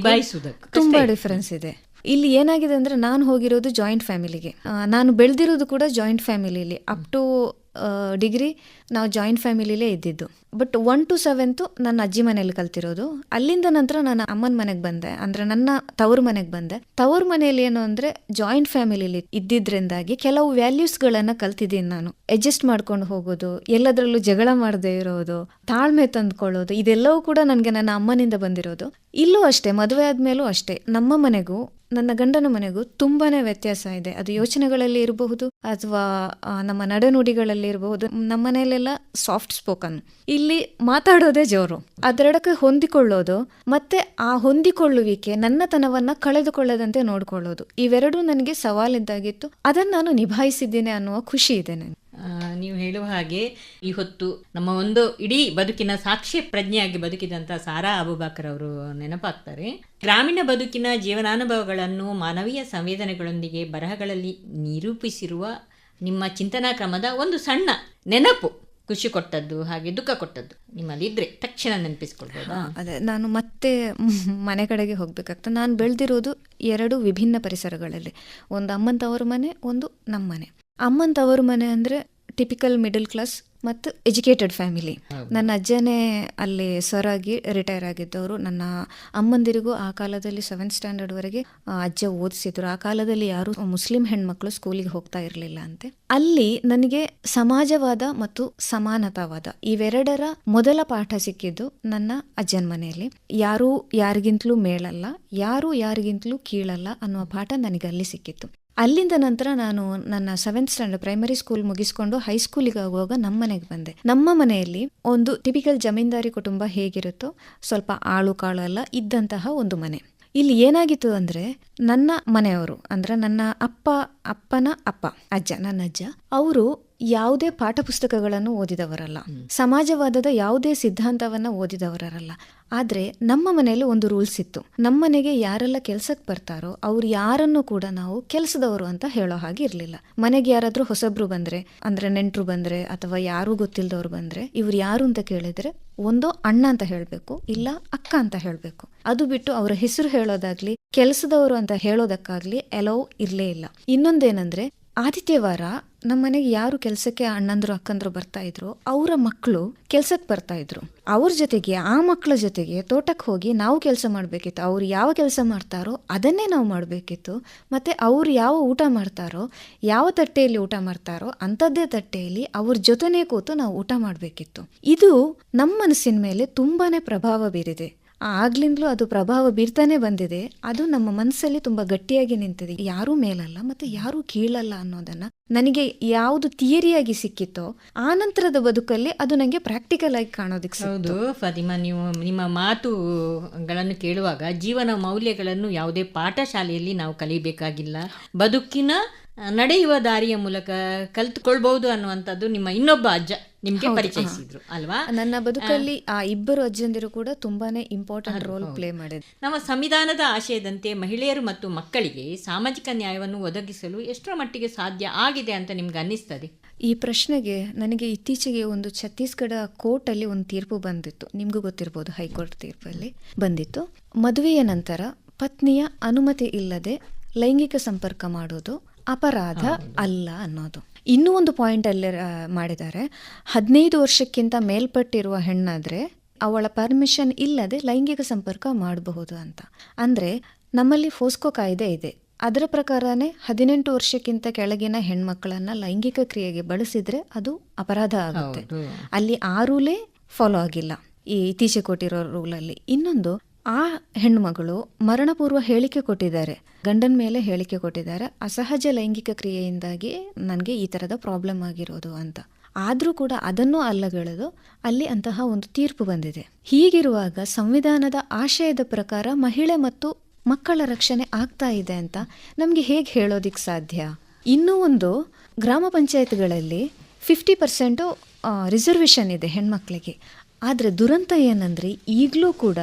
ತುಂಬಾ ಡಿಫರೆನ್ಸ್ ಇದೆ. ಇಲ್ಲಿ ಏನಾಗಿದೆ ಅಂದರೆ ನಾನು ಹೋಗಿರೋದು ಜಾಯಿಂಟ್ ಫ್ಯಾಮಿಲಿಗೆ ನಾನು ಬೆಳೆದಿರೋದು ಕೂಡ ಜಾಯಿಂಟ್ ಫ್ಯಾಮಿಲಿಲಿ ಅಪ್ ಟು ಡಿಗ್ರಿ ನಾವು ಜಾಯಿಂಟ್ ಫ್ಯಾಮಿಲಿಲೇ ಇದ್ದಿದ್ದು. ಬಟ್ ಒನ್ ಟು ಸೆವೆಂತು ನನ್ನ ಅಜ್ಜಿ ಮನೇಲಿ ಕಲ್ತಿರೋದು. ಅಲ್ಲಿಂದ ನಂತರ ನಾನು ಅಮ್ಮನ ಮನೆಗೆ ಬಂದೆ. ಅಂದರೆ ನನ್ನ ತವ್ರ ಮನೆಗೆ ಬಂದೆ. ತವ್ರ ಮನೆಯಲ್ಲಿ ಏನು ಅಂದರೆ ಜಾಯಿಂಟ್ ಫ್ಯಾಮಿಲಿಲಿ ಇದ್ದಿದ್ದರಿಂದಾಗಿ ಕೆಲವು ವ್ಯಾಲ್ಯೂಸ್ಗಳನ್ನು ಕಲ್ತಿದ್ದೀನಿ ನಾನು. ಅಡ್ಜಸ್ಟ್ ಮಾಡ್ಕೊಂಡು ಹೋಗೋದು, ಎಲ್ಲದರಲ್ಲೂ ಜಗಳ ಮಾಡದೇ ಇರೋದು, ತಾಳ್ಮೆ ತಂದ್ಕೊಳ್ಳೋದು, ಇದೆಲ್ಲವೂ ಕೂಡ ನನಗೆ ನನ್ನ ಅಮ್ಮನಿಂದ ಬಂದಿರೋದು. ಇಲ್ಲೂ ಅಷ್ಟೇ, ಮದುವೆ ಆದಮೇಲೂ ಅಷ್ಟೇ, ನಮ್ಮ ಮನೆಗೂ ನನ್ನ ಗಂಡನ ಮನೆಗೂ ತುಂಬಾನೇ ವ್ಯತ್ಯಾಸ ಇದೆ. ಅದು ಯೋಚನೆಗಳಲ್ಲಿ ಇರಬಹುದು ಅಥವಾ ನಮ್ಮ ನಡೆನುಡಿಗಳಲ್ಲಿ ಇರಬಹುದು. ನಮ್ಮ ಮನೆಯಲ್ಲೆಲ್ಲ ಸಾಫ್ಟ್ ಸ್ಪೋಕನ್ ಇಲ್ಲಿ ಮಾತಾಡೋದೇ ಜೋರು. ಅದರಡಕ್ಕೆ ಹೊಂದಿಕೊಳ್ಳೋದು ಮತ್ತೆ ಆ ಹೊಂದಿಕೊಳ್ಳುವಿಕೆ ನನ್ನತನವನ್ನ ಕಳೆದುಕೊಳ್ಳದಂತೆ ನೋಡ್ಕೊಳ್ಳೋದು. ಇವೆರಡೂ ನನಗೆ ಸವಾಲಿದ್ದಾಗಿತ್ತು. ಅದನ್ನು ನಾನು ನಿಭಾಯಿಸಿದ್ದೇನೆ ಅನ್ನುವ ಖುಷಿ ಇದೆ ನನಗೆ. ನೀವು ಹೇಳುವ ಹಾಗೆ ಈ ಹೊತ್ತು ನಮ್ಮ ಒಂದು ಇಡೀ ಬದುಕಿನ ಸಾಕ್ಷ್ಯ ಪ್ರಜ್ಞೆಯಾಗಿ ಬದುಕಿದಂಥ ಸಾರಾ ಅಬುಬಾಕರ್ ಅವರು ನೆನಪಾಗ್ತಾರೆ. ಗ್ರಾಮೀಣ ಬದುಕಿನ ಜೀವನಾನುಭವಗಳನ್ನು ಮಾನವೀಯ ಸಂವೇದನೆಗಳೊಂದಿಗೆ ಬರಹಗಳಲ್ಲಿ ನಿರೂಪಿಸಿರುವ ನಿಮ್ಮ ಚಿಂತನಾ ಕ್ರಮದ ಒಂದು ಸಣ್ಣ ನೆನಪು ಖುಷಿ ಕೊಟ್ಟದ್ದು, ಹಾಗೆ ದುಃಖ ಕೊಟ್ಟದ್ದು ನಿಮ್ಮಲ್ಲಿ ಇದ್ರೆ ತಕ್ಷಣ ನೆನಪಿಸ್ಕೊಳ್ಬೋದು. ಅದೇ ನಾನು ಮತ್ತೆ ಮನೆ ಕಡೆಗೆ ಹೋಗ್ಬೇಕಾಗ್ತದೆ ನಾನು ಬೆಳೆದಿರೋದು ಎರಡು ವಿಭಿನ್ನ ಪರಿಸರಗಳಲ್ಲಿ, ಒಂದು ಅಮ್ಮನ ತವರು ಮನೆ, ಒಂದು ನಮ್ಮ ಮನೆ ಅಮ್ಮನ ತವರು ಮನೆ ಅಂದರೆ ಟಿಪಿಕಲ್ ಮಿಡಲ್ ಕ್ಲಾಸ್ ಮತ್ತು ಎಜುಕೇಟೆಡ್ ಫ್ಯಾಮಿಲಿ ನನ್ನ ಅಜ್ಜನೇ ಅಲ್ಲಿ ಸರ್ ಆಗಿ ರಿಟೈರ್ ಆಗಿದ್ದವರು ನನ್ನ ಅಮ್ಮಂದಿರಿಗೂ ಆ ಕಾಲದಲ್ಲಿ ಸೆವೆಂತ್ ಸ್ಟ್ಯಾಂಡರ್ಡ್ವರೆಗೆ ಅಜ್ಜ ಓದಿಸಿದ್ರು. ಆ ಕಾಲದಲ್ಲಿ ಯಾರು ಮುಸ್ಲಿಂ ಹೆಣ್ಮಕ್ಳು ಸ್ಕೂಲಿಗೆ ಹೋಗ್ತಾ ಇರಲಿಲ್ಲ ಅಂತೆ. ಅಲ್ಲಿ ನನಗೆ ಸಮಾಜವಾದ ಮತ್ತು ಸಮಾನತಾವಾದ ಇವೆರಡರ ಮೊದಲ ಪಾಠ ಸಿಕ್ಕಿದ್ದು ನನ್ನ ಅಜ್ಜನ ಮನೆಯಲ್ಲಿ. ಯಾರೂ ಯಾರಿಗಿಂತಲೂ ಮೇಳಲ್ಲ ಯಾರು ಯಾರಿಗಿಂತಲೂ ಕೀಳಲ್ಲ ಅನ್ನುವ ಪಾಠ ನನಗೆ ಅಲ್ಲಿ ಸಿಕ್ಕಿತ್ತು. ಅಲ್ಲಿಂದ ನಂತರ ನಾನು ನನ್ನ ಸೆವೆಂತ್ ಸ್ಟ್ಯಾಂಡರ್ಡ್ ಪ್ರೈಮರಿ ಸ್ಕೂಲ್ ಮುಗಿಸ್ಕೊಂಡು ಹೈಸ್ಕೂಲಿಗೆ ಹೋಗುವಾಗ ನಮ್ಮ ಮನೆಗೆ ಬಂದೆ. ನಮ್ಮ ಮನೆಯಲ್ಲಿ ಒಂದು ಟಿಪಿಕಲ್ ಜಮೀನ್ದಾರಿ ಕುಟುಂಬ ಹೇಗಿರುತ್ತೋ ಸ್ವಲ್ಪ ಆಳು ಕಾಳು ಅಲ್ಲ ಇದ್ದಂತಹ ಒಂದು ಮನೆ. ಇಲ್ಲಿ ಏನಾಗಿತ್ತು ಅಂದ್ರೆ ನನ್ನ ಮನೆಯವರು ಅಂದ್ರೆ ನನ್ನ ಅಪ್ಪ ಅಪ್ಪನ ಅಪ್ಪ ಅಜ್ಜ ನನ್ನ ಅಜ್ಜ ಅವರು ಯಾವುದೇ ಪಾಠ ಪುಸ್ತಕಗಳನ್ನು ಓದಿದವರಲ್ಲ. ಸಮಾಜವಾದದ ಯಾವುದೇ ಸಿದ್ಧಾಂತವನ್ನ ಓದಿದವರಲ್ಲ. ಆದ್ರೆ ನಮ್ಮ ಮನೆಯಲ್ಲಿ ಒಂದು ರೂಲ್ಸ್ ಇತ್ತು. ನಮ್ಮ ಮನೆಗೆ ಯಾರೆಲ್ಲ ಕೆಲಸಕ್ಕೆ ಬರ್ತಾರೋ ಅವ್ರು ಯಾರನ್ನು ಕೂಡ ನಾವು ಕೆಲಸದವರು ಅಂತ ಹೇಳೋ ಹಾಗೆ ಇರಲಿಲ್ಲ. ಮನೆಗೆ ಯಾರಾದರೂ ಹೊಸಬ್ರು ಬಂದ್ರೆ, ಅಂದ್ರೆ ನೆಂಟರು ಬಂದ್ರೆ, ಅಥವಾ ಯಾರು ಗೊತ್ತಿಲ್ಲದವ್ರು ಬಂದ್ರೆ, ಇವ್ರು ಯಾರು ಅಂತ ಕೇಳಿದ್ರೆ ಒಂದೋ ಅಣ್ಣ ಅಂತ ಹೇಳಬೇಕು, ಇಲ್ಲ ಅಕ್ಕ ಅಂತ ಹೇಳಬೇಕು. ಅದು ಬಿಟ್ಟು ಅವರ ಹೆಸರು ಹೇಳೋದಾಗ್ಲಿ, ಕೆಲಸದವರು ಅಂತ ಹೇಳೋದಕ್ಕಾಗ್ಲಿ ಎಲೋ ಇರಲೇ ಇಲ್ಲ. ಇನ್ನೊಂದೇನಂದ್ರೆ, ಆದಿತ್ಯವಾರ ನಮ್ಮ ಮನೆಗೆ ಯಾರು ಕೆಲಸಕ್ಕೆ ಅಣ್ಣಂದ್ರು, ಅಕ್ಕಂದ್ರು ಬರ್ತಾ ಇದ್ರು, ಅವರ ಮಕ್ಕಳು ಕೆಲ್ಸಕ್ಕೆ ಬರ್ತಾ ಇದ್ರು. ಅವ್ರ ಜೊತೆಗೆ, ಆ ಮಕ್ಕಳ ಜೊತೆಗೆ ತೋಟಕ್ಕೆ ಹೋಗಿ ನಾವು ಕೆಲಸ ಮಾಡಬೇಕಿತ್ತು. ಅವ್ರು ಯಾವ ಕೆಲಸ ಮಾಡ್ತಾರೋ ಅದನ್ನೇ ನಾವು ಮಾಡಬೇಕಿತ್ತು. ಮತ್ತು ಅವ್ರು ಯಾವ ಊಟ ಮಾಡ್ತಾರೋ, ಯಾವ ತಟ್ಟೆಯಲ್ಲಿ ಊಟ ಮಾಡ್ತಾರೋ ಅಂಥದ್ದೇ ತಟ್ಟೆಯಲ್ಲಿ ಅವ್ರ ಜೊತೆನೇ ಕೂತು ನಾವು ಊಟ ಮಾಡಬೇಕಿತ್ತು. ಇದು ನಮ್ಮ ಮನಸ್ಸಿನ ಮೇಲೆ ತುಂಬಾ ಪ್ರಭಾವ ಬೀರಿದೆ. ಆಗ್ಲಿಂದಲೂ ಅದು ಪ್ರಭಾವ ಬೀರ್ತಾನೆ ಬಂದಿದೆ. ಅದು ನಮ್ಮ ಮನಸ್ಸಲ್ಲಿ ತುಂಬ ಗಟ್ಟಿಯಾಗಿ ನಿಂತಿದೆ. ಯಾರೂ ಮೇಲಲ್ಲ ಮತ್ತೆ ಯಾರೂ ಕೀಳಲ್ಲ ಅನ್ನೋದನ್ನ ನನಗೆ ಯಾವುದು ಥಿಯರಿಯಾಗಿ ಸಿಕ್ಕಿತ್ತೋ ಆ ನಂತರದ ಬದುಕಲ್ಲಿ ಅದು ನನಗೆ ಪ್ರಾಕ್ಟಿಕಲ್ ಆಗಿ ಕಾಣೋದಕ್ಕೆ. ಹೌದು, ಫಾತಿಮಾ, ನೀವು ನಿಮ್ಮ ಮಾತುಗಳನ್ನು ಕೇಳುವಾಗ ಜೀವನ ಮೌಲ್ಯಗಳನ್ನು ಯಾವುದೇ ಪಾಠಶಾಲೆಯಲ್ಲಿ ನಾವು ಕಲಿಬೇಕಾಗಿಲ್ಲ. ಬದುಕಿನ ನಡೆಯುವ ದಾರಿಯ ಮೂಲಕ ಕಲ್ತುಕೊಳ್ಬಹುದು ಅನ್ನುವಂಥದ್ದು ನಿಮ್ಮ ಇನ್ನೊಬ್ಬ ಅಜ್ಜ ನಿಮ್ಗೆ ಪರಿಚಯಿಸಿದ್ರು ಅಲ್ವಾ? ನನ್ನ ಬದುಕಲ್ಲಿ ಆ ಇಬ್ಬರು ಅಜ್ಜಂದಿರು ಕೂಡ ತುಂಬಾನೇ ಇಂಪಾರ್ಟೆಂಟ್ ರೋಲ್ ಪ್ಲೇ ಮಾಡಿದ್ರು. ನಮ್ಮ ಸಂವಿಧಾನದ ಆಶಯದಂತೆ ಮಹಿಳೆಯರು ಮತ್ತು ಮಕ್ಕಳಿಗೆ ಸಾಮಾಜಿಕ ನ್ಯಾಯವನ್ನು ಒದಗಿಸಲು ಎಷ್ಟರ ಮಟ್ಟಿಗೆ ಸಾಧ್ಯ ಆಗಿದೆ ಅಂತ ನಿಮ್ಗೆ ಅನ್ನಿಸ್ತದೆ? ಈ ಪ್ರಶ್ನೆಗೆ ನನಗೆ ಇತ್ತೀಚೆಗೆ ಒಂದು ಛತ್ತೀಸ್ಗಢ ಕೋರ್ಟ್ ಅಲ್ಲಿ ಒಂದು ತೀರ್ಪು ಬಂದಿತ್ತು. ನಿಮ್ಗೂ ಗೊತ್ತಿರ್ಬೋದು ಹೈಕೋರ್ಟ್ ತೀರ್ಪಲ್ಲಿ ಬಂದಿತ್ತು. ಮದುವೆಯ ನಂತರ ಪತ್ನಿಯ ಅನುಮತಿ ಇಲ್ಲದೆ ಲೈಂಗಿಕ ಸಂಪರ್ಕ ಮಾಡೋದು ಅಪರಾಧ ಅಲ್ಲ ಅನ್ನೋದು. ಇನ್ನೂ ಒಂದು ಪಾಯಿಂಟ್ ಅಲ್ಲಿ ಮಾಡಿದ್ದಾರೆ. ಹದಿನೈದು ವರ್ಷಕ್ಕಿಂತ ಮೇಲ್ಪಟ್ಟಿರುವ ಹೆಣ್ಣಾದ್ರೆ ಅವಳ ಪರ್ಮಿಷನ್ ಇಲ್ಲದೆ ಲೈಂಗಿಕ ಸಂಪರ್ಕ ಮಾಡಬಹುದು ಅಂತ. ಅಂದ್ರೆ ನಮ್ಮಲ್ಲಿ ಫೋಸ್ಕೋ ಕಾಯ್ದೆ ಇದೆ. ಅದರ ಪ್ರಕಾರನೇ ಹದಿನೆಂಟು ವರ್ಷಕ್ಕಿಂತ ಕೆಳಗಿನ ಹೆಣ್ಮಕ್ಕಳನ್ನ ಲೈಂಗಿಕ ಕ್ರಿಯೆಗೆ ಬಳಸಿದ್ರೆ ಅದು ಅಪರಾಧ ಆಗುತ್ತೆ. ಅಲ್ಲಿ ಆ ರೂಲೇ ಫಾಲೋ ಆಗಿಲ್ಲ. ಈ ಇತ್ತೀಚೆಗೆ ಕೊಟ್ಟಿರೋ ರೂಲಲ್ಲಿ ಇನ್ನೊಂದು ಆ ಹೆಣ್ಣುಮಗಳು ಮರಣಪೂರ್ವ ಹೇಳಿಕೆ ಕೊಟ್ಟಿದ್ದಾರೆ. ಗಂಡನ ಮೇಲೆ ಹೇಳಿಕೆ ಕೊಟ್ಟಿದ್ದಾರೆ. ಅಸಹಜ ಲೈಂಗಿಕ ಕ್ರಿಯೆಯಿಂದಾಗಿ ನನಗೆ ಈ ಥರದ ಪ್ರಾಬ್ಲಮ್ ಆಗಿರೋದು ಅಂತ. ಆದರೂ ಕೂಡ ಅದನ್ನು ಅಲ್ಲಗಳೆದು ಅಲ್ಲಿ ಅಂತಹ ಒಂದು ತೀರ್ಪು ಬಂದಿದೆ. ಹೀಗಿರುವಾಗ ಸಂವಿಧಾನದ ಆಶಯದ ಪ್ರಕಾರ ಮಹಿಳೆ ಮತ್ತು ಮಕ್ಕಳ ರಕ್ಷಣೆ ಆಗ್ತಾ ಇದೆ ಅಂತ ನಮಗೆ ಹೇಗೆ ಹೇಳೋದಿಕ್ಕೆ ಸಾಧ್ಯ? ಇನ್ನೂ ಒಂದು ಗ್ರಾಮ ಪಂಚಾಯತ್ಗಳಲ್ಲಿ ಫಿಫ್ಟಿ ಪರ್ಸೆಂಟು ರಿಸರ್ವೇಷನ್ ಇದೆ ಹೆಣ್ಮಕ್ಳಿಗೆ. ಆದರೆ ದುರಂತ ಏನಂದ್ರೆ ಈಗಲೂ ಕೂಡ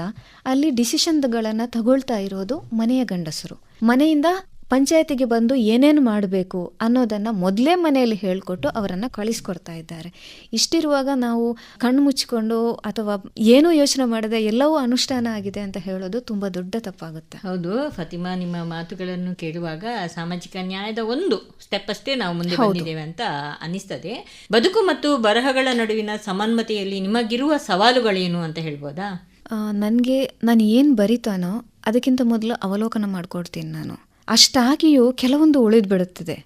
ಅಲ್ಲಿ ಡಿಸಿಷನ್ಗಳನ್ನು ತಗೊಳ್ತಾ ಇರೋದು ಮನೆಯ ಗಂಡಸರು. ಮನೆಯಿಂದ ಪಂಚಾಯತಿಗೆ ಬಂದು ಏನೇನು ಮಾಡಬೇಕು ಅನ್ನೋದನ್ನ ಮೊದಲೇ ಮನೆಯಲ್ಲಿ ಹೇಳಿಕೊಟ್ಟು ಅವರನ್ನು ಕಳಿಸ್ಕೊಡ್ತಾ ಇದ್ದಾರೆ. ಇಷ್ಟಿರುವಾಗ ನಾವು ಕಣ್ಣು ಮುಚ್ಚಿಕೊಂಡು ಅಥವಾ ಏನೂ ಯೋಚನೆ ಮಾಡದೆ ಎಲ್ಲವೂ ಅನುಷ್ಠಾನ ಆಗಿದೆ ಅಂತ ಹೇಳೋದು ತುಂಬಾ ದೊಡ್ಡ ತಪ್ಪಾಗುತ್ತೆ. ಹೌದು ಫತಿಮಾ ನಿಮ್ಮ ಮಾತುಗಳನ್ನು ಕೇಳುವಾಗ ಸಾಮಾಜಿಕ ನ್ಯಾಯದ ಒಂದು ಸ್ಟೆಪ್ ಅಷ್ಟೇ ನಾವು ಮುಂದೆ ಬಂದಿದ್ದೇವೆ ಅಂತ ಅನಿಸ್ತದೆ ಬದುಕು ಮತ್ತು ಬರಹಗಳ ನಡುವಿನ ಸಮನ್ವತೆಯಲ್ಲಿ ನಿಮಗಿರುವ ಸವಾಲುಗಳೇನು ಅಂತ ಹೇಳ್ಬೋದಾ? ನನಗೆ ನಾನು ಏನು ಬರಿತಾನೋ ಅದಕ್ಕಿಂತ ಮೊದಲು ಅವಲೋಕನ ಮಾಡ್ಕೊಡ್ತೀನಿ ನಾನು. ಅಷ್ಟಾಗಿಯೂ ಕೆಲವೊಂದು ಉಳಿದು ಬಿಡುತ್ತದೆ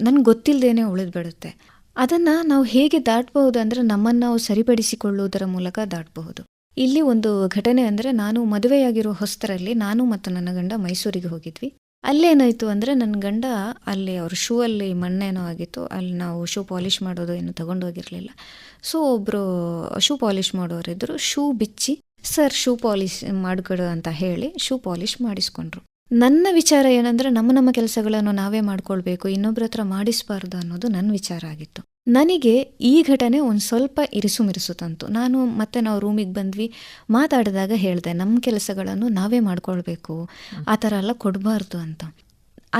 ನನಗೆ ಗೊತ್ತಿಲ್ಲದೇನೆ ಉಳಿದು ಬಿಡುತ್ತೆ ಅದನ್ನು ನಾವು ಹೇಗೆ ದಾಟಬಹುದು ಅಂದರೆ ನಮ್ಮನ್ನು ನಾವು ಸರಿಪಡಿಸಿಕೊಳ್ಳುವುದರ ಮೂಲಕ ದಾಟಬಹುದು. ಇಲ್ಲಿ ಒಂದು ಘಟನೆ ಅಂದರೆ ನಾನು ಮದುವೆಯಾಗಿರೋ ಹೊಸ್ತರಲ್ಲಿ ನಾನು ಮತ್ತು ನನ್ನ ಗಂಡ ಮೈಸೂರಿಗೆ ಹೋಗಿದ್ವಿ. ಅಲ್ಲೇನಾಯಿತು ಅಂದರೆ ನನ್ನ ಗಂಡ ಅಲ್ಲಿ ಅವ್ರ ಶೂ ಅಲ್ಲಿ ಮಣ್ಣೇನೋ ಆಗಿತ್ತು. ಅಲ್ಲಿ ನಾವು ಶೂ ಪಾಲಿಷ್ ಮಾಡೋದು ಏನು ತಗೊಂಡೋಗಿರಲಿಲ್ಲ ಸೊ ಒಬ್ಬರು ಶೂ ಪಾಲಿಷ್ ಮಾಡೋರಿದ್ದರು ಶೂ ಬಿಚ್ಚಿ, ಸರ್, ಶೂ ಪಾಲಿಷ್ ಮಾಡಿಕೊಡು ಅಂತ ಹೇಳಿ ಶೂ ಪಾಲಿಷ್ ಮಾಡಿಸ್ಕೊಂಡ್ರು. ನನ್ನ ವಿಚಾರ ಏನಂದ್ರೆ ನಮ್ಮ ನಮ್ಮ ಕೆಲಸಗಳನ್ನು ನಾವೇ ಮಾಡ್ಕೊಳ್ಬೇಕು, ಇನ್ನೊಬ್ರ ಹತ್ರ ಮಾಡಿಸ್ಬಾರ್ದು ಅನ್ನೋದು ನನ್ನ ವಿಚಾರ ಆಗಿತ್ತು. ನನಗೆ ಈ ಘಟನೆ ಒಂದು ಸ್ವಲ್ಪ ಇರಿಸು ತಂತು. ನಾನು ಮತ್ತೆ ನಾವು ರೂಮಿಗೆ ಬಂದ್ವಿ, ಮಾತಾಡಿದಾಗ ಹೇಳಿದೆ ನಮ್ಮ ಕೆಲಸಗಳನ್ನು ನಾವೇ ಮಾಡ್ಕೊಳ್ಬೇಕು, ಆ ಥರ ಎಲ್ಲ ಕೊಡಬಾರ್ದು ಅಂತ.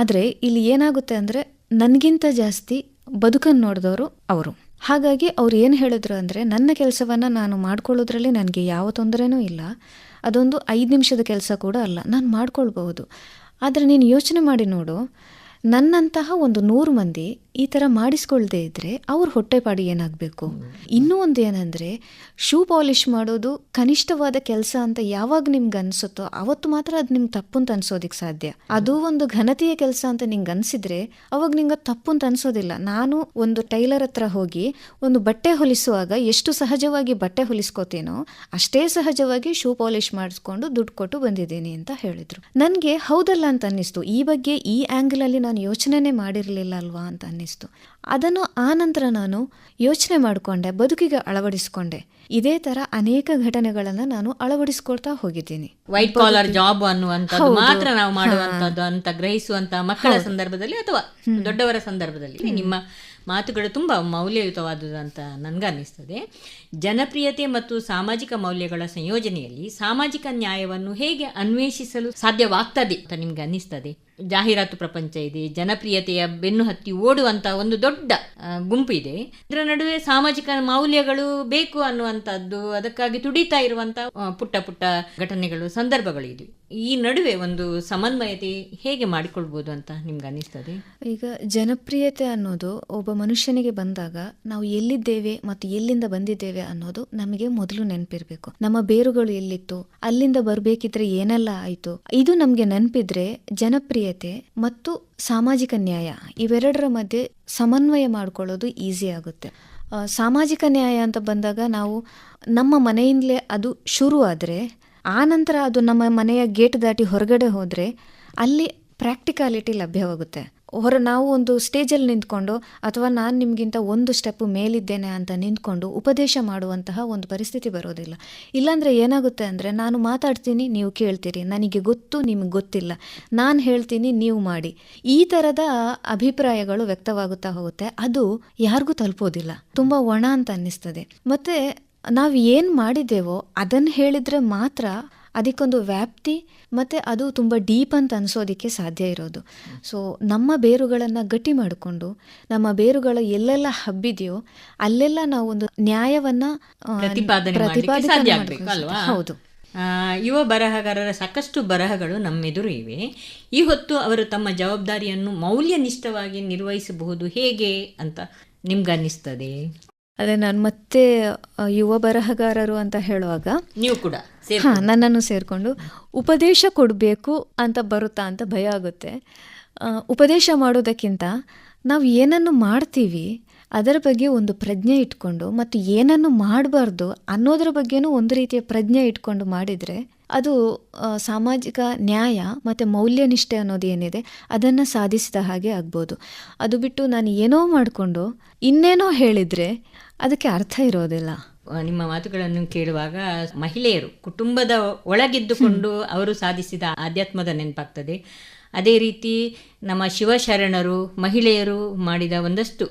ಆದರೆ ಇಲ್ಲಿ ಏನಾಗುತ್ತೆ ಅಂದರೆ ನನಗಿಂತ ಜಾಸ್ತಿ ಬದುಕನ್ನು ನೋಡಿದವರು ಅವರು. ಹಾಗಾಗಿ ಅವ್ರು ಏನು ಹೇಳಿದ್ರು ಅಂದರೆ, ನನ್ನ ಕೆಲಸವನ್ನು ನಾನು ಮಾಡ್ಕೊಳ್ಳೋದ್ರಲ್ಲಿ ನನಗೆ ಯಾವ ತೊಂದರೆನೂ ಇಲ್ಲ ಅದೊಂದು ಐದು ನಿಮಿಷದ ಕೆಲಸ ಕೂಡ ಅಲ್ಲ, ನಾನು ಮಾಡ್ಕೊಳ್ಬಹುದು. ಆದರೆ ನೀನು ಯೋಚನೆ ಮಾಡಿ ನೋಡು, ನನ್ನಂತಹ ಒಂದು ನೂರು ಮಂದಿ ಈ ಥರ ಮಾಡಿಸ್ಕೊಳ್ದೇ ಇದ್ದರೆ ಅವ್ರ ಹೊಟ್ಟೆಪಾಡಿ ಏನಾಗಬೇಕು? ಇನ್ನೂ ಒಂದು ಏನಂದರೆ ಶೂ ಪಾಲಿಷ್ ಮಾಡೋದು ಕನಿಷ್ಠವಾದ ಕೆಲಸ ಅಂತ ಯಾವಾಗ ನಿಮ್ಗೆ ಅನಿಸುತ್ತೋ ಅವತ್ತು ಮಾತ್ರ ಅದು ನಿಮ್ಗೆ ತಪ್ಪು ಅಂತ ಅನ್ಸೋದಕ್ಕೆ ಸಾಧ್ಯ. ಅದು ಒಂದು ಘನತೆಯ ಕೆಲಸ ಅಂತ ನಿಂಗೆ ಅನಿಸಿದ್ರೆ ಅವಾಗ ನಿಂಗೆ ತಪ್ಪು ಅಂತ ಅನ್ಸೋದಿಲ್ಲ. ನಾನು ಒಂದು ಟೈಲರ್ ಹತ್ರ ಹೋಗಿ ಒಂದು ಬಟ್ಟೆ ಹೊಲಿಸುವಾಗ ಎಷ್ಟು ಸಹಜವಾಗಿ ಬಟ್ಟೆ ಹೊಲಿಸ್ಕೋತೀನೋ ಅಷ್ಟೇ ಸಹಜವಾಗಿ ಶೂ ಪಾಲಿಷ್ ಮಾಡಿಸ್ಕೊಂಡು ದುಡ್ಡು ಕೊಟ್ಟು ಬಂದಿದ್ದೀನಿ ಅಂತ ಹೇಳಿದ್ರು. ನನಗೆ ಹೌದಲ್ಲ ಅಂತ ಅನ್ನಿಸ್ತು. ಈ ಬಗ್ಗೆ ಈ ಆ್ಯಂಗಲಲ್ಲಿ ನಾನು ಯೋಚನೆ ಮಾಡಿರಲಿಲ್ಲ ಅಲ್ವಾ ಅಂತ ಅನ್ನಿಸ್ತು. ಅದನ್ನು ಆ ನಂತರ ನಾನು ಯೋಚನೆ ಮಾಡಿಕೊಂಡೆ ಬದುಕಿಗೆ ಅಳವಡಿಸಿಕೊಂಡೆ. ಇದೇ ತರ ಅನೇಕ ಘಟನೆಗಳನ್ನ ನಾನು ಅಳವಡಿಸ್ಕೊಳ್ತಾ ಹೋಗಿದ್ದೀನಿ. ವೈಟ್ ಕಾಲರ್ ಜಾಬ್ ಅನ್ನುವಂಥದ್ದು ಮಾತ್ರ ನಾವು ಮಾಡುವಂಥದ್ದು ಅಂತ ಗ್ರಹಿಸುವಂತ ಮಕ್ಕಳ ಸಂದರ್ಭದಲ್ಲಿ ಅಥವಾ ದೊಡ್ಡವರ ಸಂದರ್ಭದಲ್ಲಿ. ನಿಮ್ಮ ಮಾತುಗಳು ತುಂಬಾ ಮೌಲ್ಯಯುತವಾದುದು ಅಂತ ನನಗನ್ನಿಸ್ತದೆ. ಜನಪ್ರಿಯತೆ ಮತ್ತು ಸಾಮಾಜಿಕ ಮೌಲ್ಯಗಳ ಸಂಯೋಜನೆಯಲ್ಲಿ ಸಾಮಾಜಿಕ ನ್ಯಾಯವನ್ನು ಹೇಗೆ ಅನ್ವೇಷಿಸಲು ಸಾಧ್ಯವಾಗ್ತದೆ ಅಂತ ನಿಮ್ಗೆ ಅನ್ನಿಸ್ತದೆ? ಜಾಹೀರಾತು ಪ್ರಪಂಚ ಇದೆ, ಜನಪ್ರಿಯತೆಯ ಬೆನ್ನು ಹತ್ತಿ ಓಡುವಂತ ಒಂದು ದೊಡ್ಡ ಗುಂಪು ಇದೆ. ಇದರ ನಡುವೆ ಸಾಮಾಜಿಕ ಮೌಲ್ಯಗಳು ಬೇಕು ಅನ್ನುವಂಥದ್ದು, ಅದಕ್ಕಾಗಿ ತುಡಿತಾ ಇರುವಂತ ಪುಟ್ಟ ಪುಟ್ಟ ಘಟನೆಗಳು, ಸಂದರ್ಭಗಳು ಈ ನಡುವೆ ಒಂದು ಸಮನ್ವಯತೆ ಹೇಗೆ ಮಾಡಿಕೊಳ್ಬೋದು ಅಂತ ನಿಮ್ಗೆ ಅನಿಸ್ತದೆ? ಈಗ ಜನಪ್ರಿಯತೆ ಅನ್ನೋದು ಒಬ್ಬ ಮನುಷ್ಯನಿಗೆ ಬಂದಾಗ ನಾವು ಎಲ್ಲಿದ್ದೇವೆ ಮತ್ತು ಎಲ್ಲಿಂದ ಬಂದಿದ್ದೇವೆ ಅನ್ನೋದು ನಮಗೆ ಮೊದಲು ನೆನಪಿರ್ಬೇಕು. ನಮ್ಮ ಬೇರುಗಳು ಎಲ್ಲಿತ್ತು, ಅಲ್ಲಿಂದ ಬರಬೇಕಿದ್ರೆ ಏನೆಲ್ಲ ಆಯಿತು, ಇದು ನಮಗೆ ನೆನಪಿದ್ರೆ ಜನಪ್ರಿಯತೆ. ಮತ್ತು ಸಾಮಾಜಿಕ ನ್ಯಾಯ ಇವೆರಡರ ಮಧ್ಯೆ ಸಮನ್ವಯ ಮಾಡಿಕೊಳ್ಳೋದು ಈಸಿ ಆಗುತ್ತೆ. ಸಾಮಾಜಿಕ ನ್ಯಾಯ ಅಂತ ಬಂದಾಗ ನಾವು ನಮ್ಮ ಮನೆಯಿಂದಲೇ ಅದು ಶುರು ಆದರೆ, ಆ ನಂತರ ಅದು ನಮ್ಮ ಮನೆಯ ಗೇಟ್ ದಾಟಿ ಹೊರಗಡೆ ಹೋದರೆ ಅಲ್ಲಿ ಪ್ರಾಕ್ಟಿಕಾಲಿಟಿ ಲಭ್ಯವಾಗುತ್ತೆ. ಹೊರ ನಾವು ಒಂದು ಸ್ಟೇಜಲ್ಲಿ ನಿಂತ್ಕೊಂಡು ಅಥವಾ ನಾನು ನಿಮಗಿಂತ ಒಂದು ಸ್ಟೆಪ್ ಮೇಲಿದ್ದೇನೆ ಅಂತ ನಿಂತ್ಕೊಂಡು ಉಪದೇಶ ಮಾಡುವಂತಹ ಒಂದು ಪರಿಸ್ಥಿತಿ ಬರೋದಿಲ್ಲ. ಇಲ್ಲಾಂದರೆ ಏನಾಗುತ್ತೆ ಅಂದರೆ ನಾನು ಮಾತಾಡ್ತೀನಿ, ನೀವು ಕೇಳ್ತೀರಿ. ನನಗೆ ಗೊತ್ತು, ನಿಮಗೆ ಗೊತ್ತಿಲ್ಲ. ನಾನು ಹೇಳ್ತೀನಿ, ನೀವು ಮಾಡಿ. ಈ ಥರದ ಅಭಿಪ್ರಾಯಗಳು ವ್ಯಕ್ತವಾಗುತ್ತಾ ಹೋಗುತ್ತೆ. ಅದು ಯಾರಿಗೂ ತಲುಪೋದಿಲ್ಲ. ತುಂಬ ಒಣ ಅಂತ ಅನ್ನಿಸ್ತದೆ. ಮತ್ತು ನಾವು ಏನು ಮಾಡಿದ್ದೇವೋ ಅದನ್ನು ಹೇಳಿದರೆ ಮಾತ್ರ ಅದಕ್ಕೊಂದು ವ್ಯಾಪ್ತಿ ಮತ್ತು ಅದು ತುಂಬ ಡೀಪ್ ಅಂತ ಅನಿಸೋದಕ್ಕೆ ಸಾಧ್ಯ ಇರೋದು. ಸೊ ನಮ್ಮ ಬೇರುಗಳನ್ನು ಗಟ್ಟಿ ಮಾಡಿಕೊಂಡು ನಮ್ಮ ಬೇರುಗಳು ಎಲ್ಲೆಲ್ಲ ಹಬ್ಬಿದೆಯೋ ಅಲ್ಲೆಲ್ಲ ನಾವು ಒಂದು ನ್ಯಾಯವನ್ನು ಹೌದು. ಯುವ ಬರಹಗಾರರ ಸಾಕಷ್ಟು ಬರಹಗಳು ನಮ್ಮೆದುರು ಇವೆ. ಈ ಹೊತ್ತು ಅವರು ತಮ್ಮ ಜವಾಬ್ದಾರಿಯನ್ನು ಮೌಲ್ಯನಿಷ್ಠವಾಗಿ ನಿರ್ವಹಿಸಬಹುದು ಹೇಗೆ ಅಂತ ನಿಮ್ಗನ್ನಿಸ್ತದೆ? ಅದೇ ನಾನು ಮತ್ತೆ ಯುವ ಬರಹಗಾರರು ಅಂತ ಹೇಳುವಾಗ ನೀವು ಕೂಡ ಹಾ ನನ್ನನ್ನು ಸೇರಿಕೊಂಡು ಉಪದೇಶ ಕೊಡಬೇಕು ಅಂತ ಬರುತ್ತಾ ಅಂತ ಭಯ ಆಗುತ್ತೆ. ಉಪದೇಶ ಮಾಡೋದಕ್ಕಿಂತ ನಾವು ಏನನ್ನು ಮಾಡ್ತೀವಿ ಅದರ ಬಗ್ಗೆ ಒಂದು ಪ್ರಜ್ಞೆ ಇಟ್ಕೊಂಡು ಮತ್ತು ಏನನ್ನು ಮಾಡಬಾರ್ದು ಅನ್ನೋದ್ರ ಬಗ್ಗೆನೂ ಒಂದು ರೀತಿಯ ಪ್ರಜ್ಞೆ ಇಟ್ಕೊಂಡು ಮಾಡಿದರೆ ಅದು ಸಾಮಾಜಿಕ ನ್ಯಾಯ ಮತ್ತು ಮೌಲ್ಯನಿಷ್ಠೆ ಅನ್ನೋದು ಏನಿದೆ ಅದನ್ನು ಸಾಧಿಸಿದ ಹಾಗೆ ಆಗ್ಬೋದು. ಅದು ಬಿಟ್ಟು ನಾನು ಏನೋ ಮಾಡಿಕೊಂಡು ಇನ್ನೇನೋ ಹೇಳಿದರೆ ಅದಕ್ಕೆ ಅರ್ಥ ಇರೋದಿಲ್ಲ. ನಿಮ್ಮ ಮಾತುಗಳನ್ನು ಕೇಳುವಾಗ ಮಹಿಳೆಯರು ಕುಟುಂಬದ ಒಳಗಿದ್ದುಕೊಂಡು ಅವರು ಸಾಧಿಸಿದ ಆಧ್ಯಾತ್ಮದ ನೆನಪಾಗ್ತದೆ. ಅದೇ ರೀತಿ ನಮ್ಮ ಶಿವಶರಣರು ಮಹಿಳೆಯರು ಮಾಡಿದ ಒಂದಷ್ಟು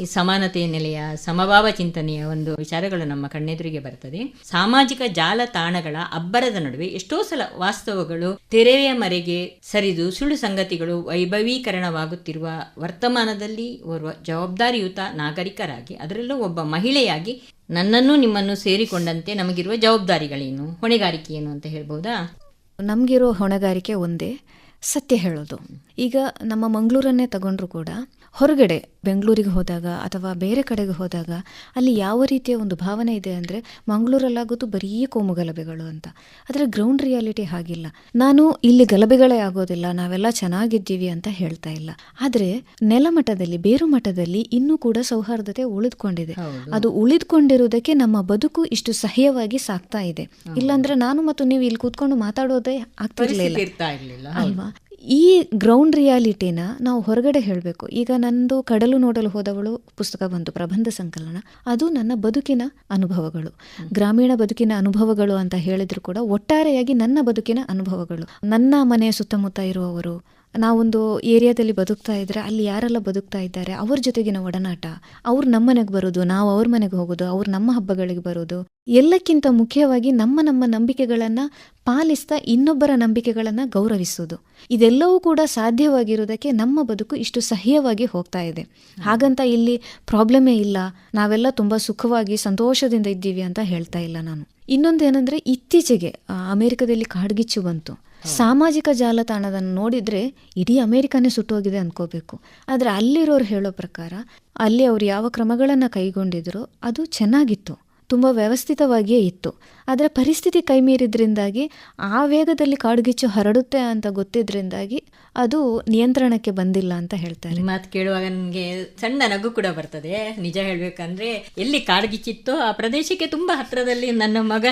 ಈ ಸಮಾನತೆಯ ನೆಲೆಯ ಸಮಭಾವ ಚಿಂತನೆಯ ಒಂದು ವಿಚಾರಗಳು ನಮ್ಮ ಕಣ್ಣೆದುರಿಗೆ ಬರ್ತದೆ. ಸಾಮಾಜಿಕ ಜಾಲತಾಣಗಳ ಅಬ್ಬರದ ನಡುವೆ ಎಷ್ಟೋ ಸಲ ವಾಸ್ತವಗಳು ತೆರೆಯ ಮರೆಗೆ ಸರಿದು ಸುಳ್ಳು ಸಂಗತಿಗಳು ವೈಭವೀಕರಣವಾಗುತ್ತಿರುವ ವರ್ತಮಾನದಲ್ಲಿ ಓರ್ವ ಜವಾಬ್ದಾರಿಯುತ ನಾಗರಿಕರಾಗಿ ಅದರಲ್ಲೂ ಒಬ್ಬ ಮಹಿಳೆಯಾಗಿ ನನ್ನನ್ನು ನಿಮ್ಮನ್ನು ಸೇರಿಕೊಂಡಂತೆ ನಮಗಿರುವ ಜವಾಬ್ದಾರಿಗಳೇನು ಹೊಣೆಗಾರಿಕೆ ಏನು ಅಂತ ಹೇಳ್ಬೋದಾ? ನಮಗಿರೋ ಹೊಣೆಗಾರಿಕೆ ಒಂದೇ. ಸತ್ಯ ಹೇಳೋದು. ಈಗ ನಮ್ಮ ಮಂಗಳೂರನ್ನೇ ತಗೊಂಡ್ರು ಕೂಡ ಹೊರಗಡೆ ಬೆಂಗಳೂರಿಗೆ ಹೋದಾಗ ಅಥವಾ ಬೇರೆ ಕಡೆಗೆ ಹೋದಾಗ ಅಲ್ಲಿ ಯಾವ ರೀತಿಯ ಒಂದು ಭಾವನೆ ಇದೆ ಅಂದರೆ ಮಂಗಳೂರಲ್ಲಾಗೋದು ಬರೀ ಕೋಮು ಗಲಭೆಗಳು ಅಂತ. ಆದರೆ ಗ್ರೌಂಡ್ ರಿಯಾಲಿಟಿ ಹಾಗಿಲ್ಲ. ನಾನು ಇಲ್ಲಿ ಗಲಭೆಗಳೇ ಆಗೋದಿಲ್ಲ ನಾವೆಲ್ಲ ಚೆನ್ನಾಗಿದ್ದೀವಿ ಅಂತ ಹೇಳ್ತಾ ಇಲ್ಲ. ಆದರೆ ನೆಲಮಟ್ಟದಲ್ಲಿ ಬೇರು ಮಟ್ಟದಲ್ಲಿ ಇನ್ನೂ ಕೂಡ ಸೌಹಾರ್ದತೆ ಉಳಿದುಕೊಂಡಿದೆ. ಅದು ಉಳಿದುಕೊಂಡಿರುವುದಕ್ಕೆ ನಮ್ಮ ಬದುಕು ಇಷ್ಟು ಸಹ್ಯವಾಗಿ ಸಾಕ್ತಾ ಇದೆ. ಇಲ್ಲಾಂದ್ರೆ ನಾನು ಮತ್ತು ನೀವು ಇಲ್ಲಿ ಕೂತ್ಕೊಂಡು ಮಾತಾಡೋದೇ ಆಗ್ತಿರ್ಲಿಲ್ಲ. ಇರ್ಲಿಲ್ಲ. ಅಲ್ವಾ? ಈ ಗ್ರೌಂಡ್ ರಿಯಾಲಿಟಿನ ನಾವು ಹೊರಗಡೆ ಹೇಳಬೇಕು. ಈಗ ನಂದು ಕಡಲು ನೋಡಲು ಹೋದವಳು ಪುಸ್ತಕ ಬಂತು ಪ್ರಬಂಧ ಸಂಕಲನ. ಅದು ನನ್ನ ಬದುಕಿನ ಅನುಭವಗಳು. ಗ್ರಾಮೀಣ ಬದುಕಿನ ಅನುಭವಗಳು ಅಂತ ಹೇಳಿದ್ರು ಕೂಡ ಒಟ್ಟಾರೆಯಾಗಿ ನನ್ನ ಬದುಕಿನ ಅನುಭವಗಳು. ನನ್ನ ಮನೆಯ ಸುತ್ತಮುತ್ತ ಇರುವವರು ನಾವೊಂದು ಏರಿಯಾದಲ್ಲಿ ಬದುಕ್ತಾ ಇದ್ರೆ ಅಲ್ಲಿ ಯಾರೆಲ್ಲ ಬದುಕ್ತಾ ಇದ್ದಾರೆ, ಅವ್ರ ಜೊತೆಗಿನ ಒಡನಾಟ, ಅವ್ರು ನಮ್ಮ ಮನೆಗೆ ಬರೋದು, ನಾವು ಅವ್ರ ಮನೆಗೆ ಹೋಗೋದು, ಅವ್ರು ನಮ್ಮ ಹಬ್ಬಗಳಿಗೆ ಬರೋದು, ಎಲ್ಲಕ್ಕಿಂತ ಮುಖ್ಯವಾಗಿ ನಮ್ಮ ನಮ್ಮ ನಂಬಿಕೆಗಳನ್ನ ಪಾಲಿಸ್ತಾ ಇನ್ನೊಬ್ಬರ ನಂಬಿಕೆಗಳನ್ನ ಗೌರವಿಸೋದು. ಇದೆಲ್ಲವೂ ಕೂಡ ಸಾಧ್ಯವಾಗಿರೋದಕ್ಕೆ ನಮ್ಮ ಬದುಕು ಇಷ್ಟು ಸಹ್ಯವಾಗಿ ಹೋಗ್ತಾ ಇದೆ. ಹಾಗಂತ ಇಲ್ಲಿ ಪ್ರಾಬ್ಲಮೇ ಇಲ್ಲ. ನಾವೆಲ್ಲ ತುಂಬ ಸುಖವಾಗಿ, ಸಂತೋಷದಿಂದ ಇದ್ದೀವಿ ಅಂತ ಹೇಳ್ತಾ ಇಲ್ಲ ನಾನು. ಇನ್ನೊಂದೇನೆಂದ್ರೆ ಇತ್ತೀಚೆಗೆ ಅಮೆರಿಕದಲ್ಲಿ ಕಾಡ್ಗಿಚ್ಚು ಬಂತು. ಸಾಮಾಜಿಕ ಜಾಲತಾಣದನ್ನು ನೋಡಿದ್ರೆ ಇಡೀ ಅಮೇರಿಕಾನೇ ಸುಟ್ಟೋಗಿದೆ ಅನ್ಕೋಬೇಕು. ಆದರೆ ಅಲ್ಲಿರೋರು ಹೇಳೋ ಪ್ರಕಾರ ಅಲ್ಲಿ ಅವ್ರು ಯಾವ ಕ್ರಮಗಳನ್ನು ಕೈಗೊಂಡಿದ್ರು ಅದು ಚೆನ್ನಾಗಿತ್ತು. ತುಂಬ ವ್ಯವಸ್ಥಿತವಾಗಿಯೇ ಇತ್ತು. ಆದರೆ ಪರಿಸ್ಥಿತಿ ಕೈಮೀರಿದ್ರಿಂದಾಗಿ ಆ ವೇಗದಲ್ಲಿ ಕಾಡ್ಗಿಚ್ಚು ಹರಡುತ್ತೆ ಅಂತ ಗೊತ್ತಿದ್ರಿಂದಾಗಿ ಅದು ನಿಯಂತ್ರಣಕ್ಕೆ ಬಂದಿಲ್ಲ ಅಂತ ಹೇಳ್ತಾರೆ ಮಾತು ಕೇಳುವಾಗ ನನಗೆ ಸಣ್ಣ ನಗು ಕೂಡ ಬರ್ತದೆ. ನಿಜ ಹೇಳಬೇಕಂದ್ರೆ ಎಲ್ಲಿ ಕಾಡ್ಗಿಚ್ಚಿತ್ತೋ ಆ ಪ್ರದೇಶಕ್ಕೆ ತುಂಬಾ ಹತ್ರದಲ್ಲಿ ನನ್ನ ಮಗ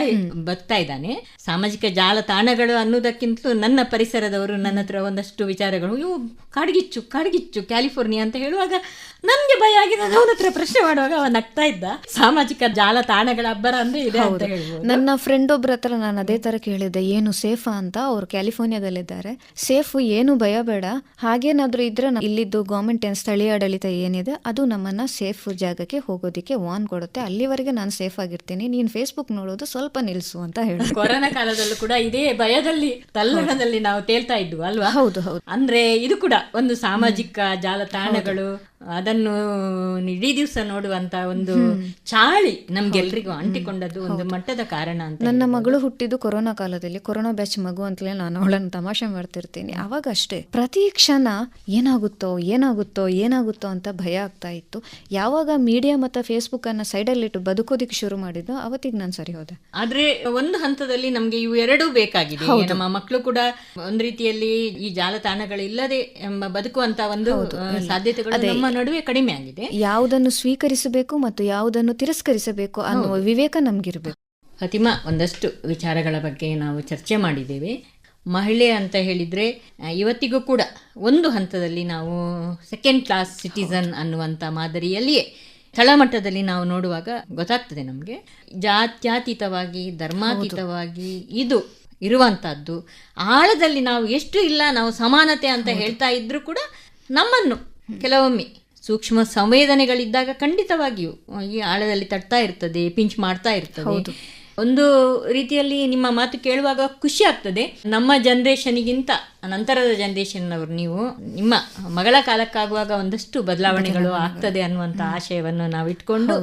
ಬರ್ತಾ ಇದ್ದಾನೆ. ಸಾಮಾಜಿಕ ಜಾಲತಾಣಗಳು ಅನ್ನೋದಕ್ಕಿಂತಲೂ ನನ್ನ ಪರಿಸರದವರು ನನ್ನ ಹತ್ರ ಒಂದಷ್ಟು ವಿಚಾರಗಳು ಇವು ಕಾಡ್ಗಿಚ್ಚು ಕಾಡ್ಗಿಚ್ಚು ಕ್ಯಾಲಿಫೋರ್ನಿಯಾ? ಅಂತ ಹೇಳುವಾಗ ನನಗೆ ಭಯ ಆಗಿದೆ. ಅವನ ಹತ್ರ ಪ್ರಶ್ನೆ ಮಾಡುವಾಗ ಅವನು ನಗ್ತಾ ಇದ್ದ. ಸಾಮಾಜಿಕ ಜಾಲತಾಣಗಳ ಅಬ್ಬರ ಅಂದ್ರೆ ಇದೆ ಅಂತ ಹೇಳ್ಬೋದು. ನನ್ನ ಫ್ರೆಂಡ್ ಒಬ್ಬರ ಹತ್ರ ನಾನು ಅದೇ ತರ ಕೇಳಿದ್ದೆ ಏನು ಸೇಫಾ ಅಂತ. ಅವ್ರು ಕ್ಯಾಲಿಫೋರ್ನಿಯಾದಲ್ಲಿದ್ದಾರೆ ಸೇಫ್ ಏನು ಭಯ ಬೇಡ. ಹಾಗೇನಾದ್ರೂ ಇದ್ರೆ ಇಲ್ಲಿದ್ದು ಗೌರ್ಮೆಂಟ್ ಸ್ಥಳೀಯ ಆಡಳಿತ ಏನಿದೆ ಅದು ನಮ್ಮನ್ನ ಸೇಫ್ ಜಾಗಕ್ಕೆ ಹೋಗೋದಿಕ್ಕೆ ವಾನ್ ಕೊಡುತ್ತೆ. ಅಲ್ಲಿವರೆಗೆ ನಾನು ಸೇಫ್ ಆಗಿರ್ತೀನಿ. ನೀನ್ ಫೇಸ್ಬುಕ್ ನೋಡೋದು ಸ್ವಲ್ಪ ನಿಲ್ಸು ಅಂತ ಹೇಳಿ. ಕೊರೋನಾ ಕಾಲದಲ್ಲೂ ಕೂಡ ಇದೇ ಭಯದಲ್ಲಿ ತಲ್ಲಣದಲ್ಲಿ ನಾವು ತೇಳ್ತಾ ಇದ್ವು ಅಲ್ವಾ? ಹೌದು ಹೌದು. ಅಂದ್ರೆ ಇದು ಕೂಡ ಒಂದು ಸಾಮಾಜಿಕ ಜಾಲತಾಣಗಳು. ಅದನ್ನು ಇಡೀ ದಿವಸ ನೋಡುವಂತ ಒಂದು ಚಾಳಿ ನಮ್ಗೆಲ್ರಿಗೂ ಅಂಟಿಕೊಂಡದ್ದು ಒಂದು ಮಟ್ಟದ ಕಾರಣ ಅಂತ ನನ್ನ ಮಗಳು ಹುಟ್ಟಿದ್ದು ಕೊರೋನಾ ಕಾಲದಲ್ಲಿ. ಕೊರೋನಾ ಬ್ಯಾಚ್ ಮಗು ಅಂತಲೇ ನಾನು ಅವಳನ್ನು ತಮಾಷೆ ಮಾಡ್ತಿರ್ತೀನಿ. ಅವಾಗ ಅಷ್ಟೇ. ಪ್ರತಿ ಕ್ಷಣ ಏನಾಗುತ್ತೋ ಏನಾಗುತ್ತೋ ಏನಾಗುತ್ತೋ ಅಂತ ಭಯ ಆಗ್ತಾ ಇತ್ತು. ಯಾವಾಗ ಮೀಡಿಯಾ ಮತ್ತು ಫೇಸ್ಬುಕ್ ಅನ್ನ ಸೈಡಲ್ಲಿಟ್ಟು ಬದುಕೋದಿಕ್ಕೆ ಶುರು ಮಾಡಿದ್ದು ಅವತ್ತಿಗೆ ನಾನು ಸರಿ ಹೋದೆ. ಆದ್ರೆ ಒಂದು ಹಂತದಲ್ಲಿ ನಮ್ಗೆ ಇವು ಎರಡೂ ಬೇಕಾಗಿದೆ. ನಮ್ಮ ಮಕ್ಕಳು ಕೂಡ ಒಂದ್ ರೀತಿಯಲ್ಲಿ ಈ ಜಾಲತಾಣಗಳಿಲ್ಲದೆ ಎಂಬ ಬದುಕುವಂತ ಒಂದು ಸಾಧ್ಯತೆಗಳು ನಮ್ಮ ನಡುವೆ ಕಡಿಮೆ ಆಗಿದೆ. ಯಾವುದನ್ನು ಸ್ವೀಕರಿಸಬೇಕು ಮತ್ತು ಯಾವುದನ್ನು ತಿರಸ್ಕರಿಸಬೇಕು ಅನ್ನುವ ವಿವೇಕ ನಮ್ಗಿರ್ಬೇಕು. ಫತಿಮಾ ಒಂದಷ್ಟು ವಿಚಾರಗಳ ಬಗ್ಗೆ ನಾವು ಚರ್ಚೆ ಮಾಡಿದ್ದೇವೆ. ಮಹಿಳೆ ಅಂತ ಹೇಳಿದರೆ ಇವತ್ತಿಗೂ ಕೂಡ ಒಂದು ಹಂತದಲ್ಲಿ ನಾವು ಸೆಕೆಂಡ್ ಕ್ಲಾಸ್ ಸಿಟಿಸನ್ ಅನ್ನುವಂಥ ಮಾದರಿಯಲ್ಲಿಯೇ ತಳಮಟ್ಟದಲ್ಲಿ ನಾವು ನೋಡುವಾಗ ಗೊತ್ತಾಗ್ತದೆ ನಮಗೆ. ಜಾತ್ಯಾತೀತವಾಗಿ ಧರ್ಮಾತೀತವಾಗಿ ಇದು ಇರುವಂಥದ್ದು ಆಳದಲ್ಲಿ ನಾವು ಎಷ್ಟು ಇಲ್ಲ ನಾವು ಸಮಾನತೆ ಅಂತ ಹೇಳ್ತಾ ಇದ್ರೂ ಕೂಡ ನಮ್ಮನ್ನು ಕೆಲವೊಮ್ಮೆ ಸೂಕ್ಷ್ಮ ಸಂವೇದನೆಗಳಿದ್ದಾಗ ಖಂಡಿತವಾಗಿಯೂ ಈ ಆಳದಲ್ಲಿ ತಟ್ತಾ ಇರ್ತದೆ ಪಿಂಚ್ ಮಾಡ್ತಾ ಇರ್ತದೆ. ಒಂದು ರೀತಿಯಲ್ಲಿ ನಿಮ್ಮ ಮಾತು ಕೇಳುವಾಗ ಖುಷಿ ಆಗ್ತದೆ. ನಮ್ಮ ಜನರೇಷನಿಗಿಂತ ನಂತರದ ಜನರೇಷನ್ನವರು ನೀವು ನಿಮ್ಮ ಮಗಳ ಕಾಲಕ್ಕಾಗುವಾಗ ಒಂದಷ್ಟು ಬದಲಾವಣೆಗಳು ಆಗ್ತದೆ ಅನ್ನುವಂಥ ಆಶಯವನ್ನು ನಾವು ಇಟ್ಕೊಂಡು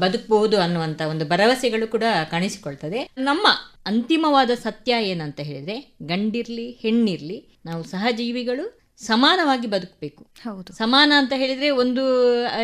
ಬದುಕಬಹುದು ಅನ್ನುವಂಥ ಒಂದು ಭರವಸೆಗಳು ಕೂಡ ಕಾಣಿಸಿಕೊಳ್ತದೆ. ನಮ್ಮ ಅಂತಿಮವಾದ ಸತ್ಯ ಏನಂತ ಹೇಳಿದ್ರೆ ಗಂಡಿರ್ಲಿ ಹೆಣ್ಣಿರ್ಲಿ ನಾವು ಸಹಜೀವಿಗಳು ಸಮಾನವಾಗಿ ಬದುಕಬೇಕು. ಹೌದು. ಸಮಾನ ಅಂತ ಹೇಳಿದ್ರೆ ಒಂದು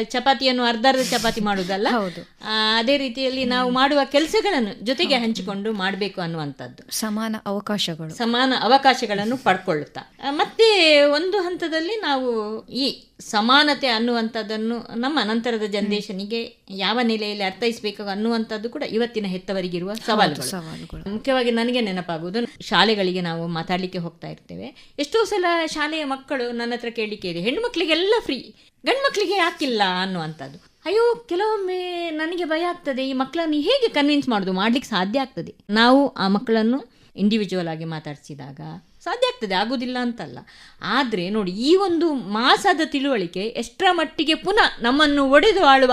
ಚಪಾತಿಯನ್ನು ಅರ್ಧ ಅರ್ಧ ಚಪಾತಿ ಮಾಡುವುದಲ್ಲ ಹೌದು. ಅದೇ ರೀತಿಯಲ್ಲಿ ನಾವು ಮಾಡುವ ಕೆಲಸಗಳನ್ನು ಜೊತೆಗೆ ಹಂಚಿಕೊಂಡು ಮಾಡಬೇಕು ಅನ್ನುವಂಥದ್ದು. ಸಮಾನ ಅವಕಾಶಗಳು. ಸಮಾನ ಅವಕಾಶಗಳನ್ನು ಪಡ್ಕೊಳ್ಳುತ್ತಾ. ಮತ್ತೆ ಒಂದು ಹಂತದಲ್ಲಿ ನಾವು ಈ ಸಮಾನತೆ ಅನ್ನುವಂಥದ್ದನ್ನು ನಮ್ಮ ನಂತರದ ಜನರೇಷನಿಗೆ ಯಾವ ನೆಲೆಯಲ್ಲಿ ಅರ್ಥೈಸಬೇಕು ಅನ್ನುವಂಥದ್ದು ಕೂಡ ಇವತ್ತಿನ ಹೆತ್ತವರಿಗಿರುವ ಸವಾಲು ಸವಾಲುಗಳು. ಮುಖ್ಯವಾಗಿ ನನಗೆ ನೆನಪಾಗುವುದು ಶಾಲೆಗಳಿಗೆ ನಾವು ಮಾತಾಡಲಿಕ್ಕೆ ಹೋಗ್ತಾ ಇರ್ತೇವೆ. ಎಷ್ಟೋ ಸಲ ಶಾಲೆಯ ಮಕ್ಕಳು ನನ್ನ ಹತ್ರ ಕೇಳಲಿಕ್ಕೆ ಇದೆ ಹೆಣ್ಣು ಮಕ್ಕಳಿಗೆಲ್ಲ ಫ್ರೀ ಗಂಡು ಮಕ್ಕಳಿಗೆ ಯಾಕಿಲ್ಲ? ಅನ್ನುವಂಥದ್ದು. ಅಯ್ಯೋ ಕೆಲವೊಮ್ಮೆ ನನಗೆ ಭಯ ಆಗ್ತದೆ ಈ ಮಕ್ಕಳನ್ನು ಹೇಗೆ ಕನ್ವಿನ್ಸ್ ಮಾಡೋದು ಮಾಡ್ಲಿಕ್ಕೆ ಸಾಧ್ಯ ಆಗ್ತದೆ? ನಾವು ಆ ಮಕ್ಕಳನ್ನು ಇಂಡಿವಿಜುವಲ್ ಆಗಿ ಮಾತಾಡಿಸಿದಾಗ ಸಾಧ್ಯ ಆಗ್ತದೆ ಆಗುವುದಿಲ್ಲ ಅಂತಲ್ಲ. ಆದರೆ ನೋಡಿ ಈ ಒಂದು ಮಾಸದ ತಿಳುವಳಿಕೆ ಎಷ್ಟರ ಮಟ್ಟಿಗೆ ಪುನಃ ನಮ್ಮನ್ನು ಒಡೆದು ಆಳುವ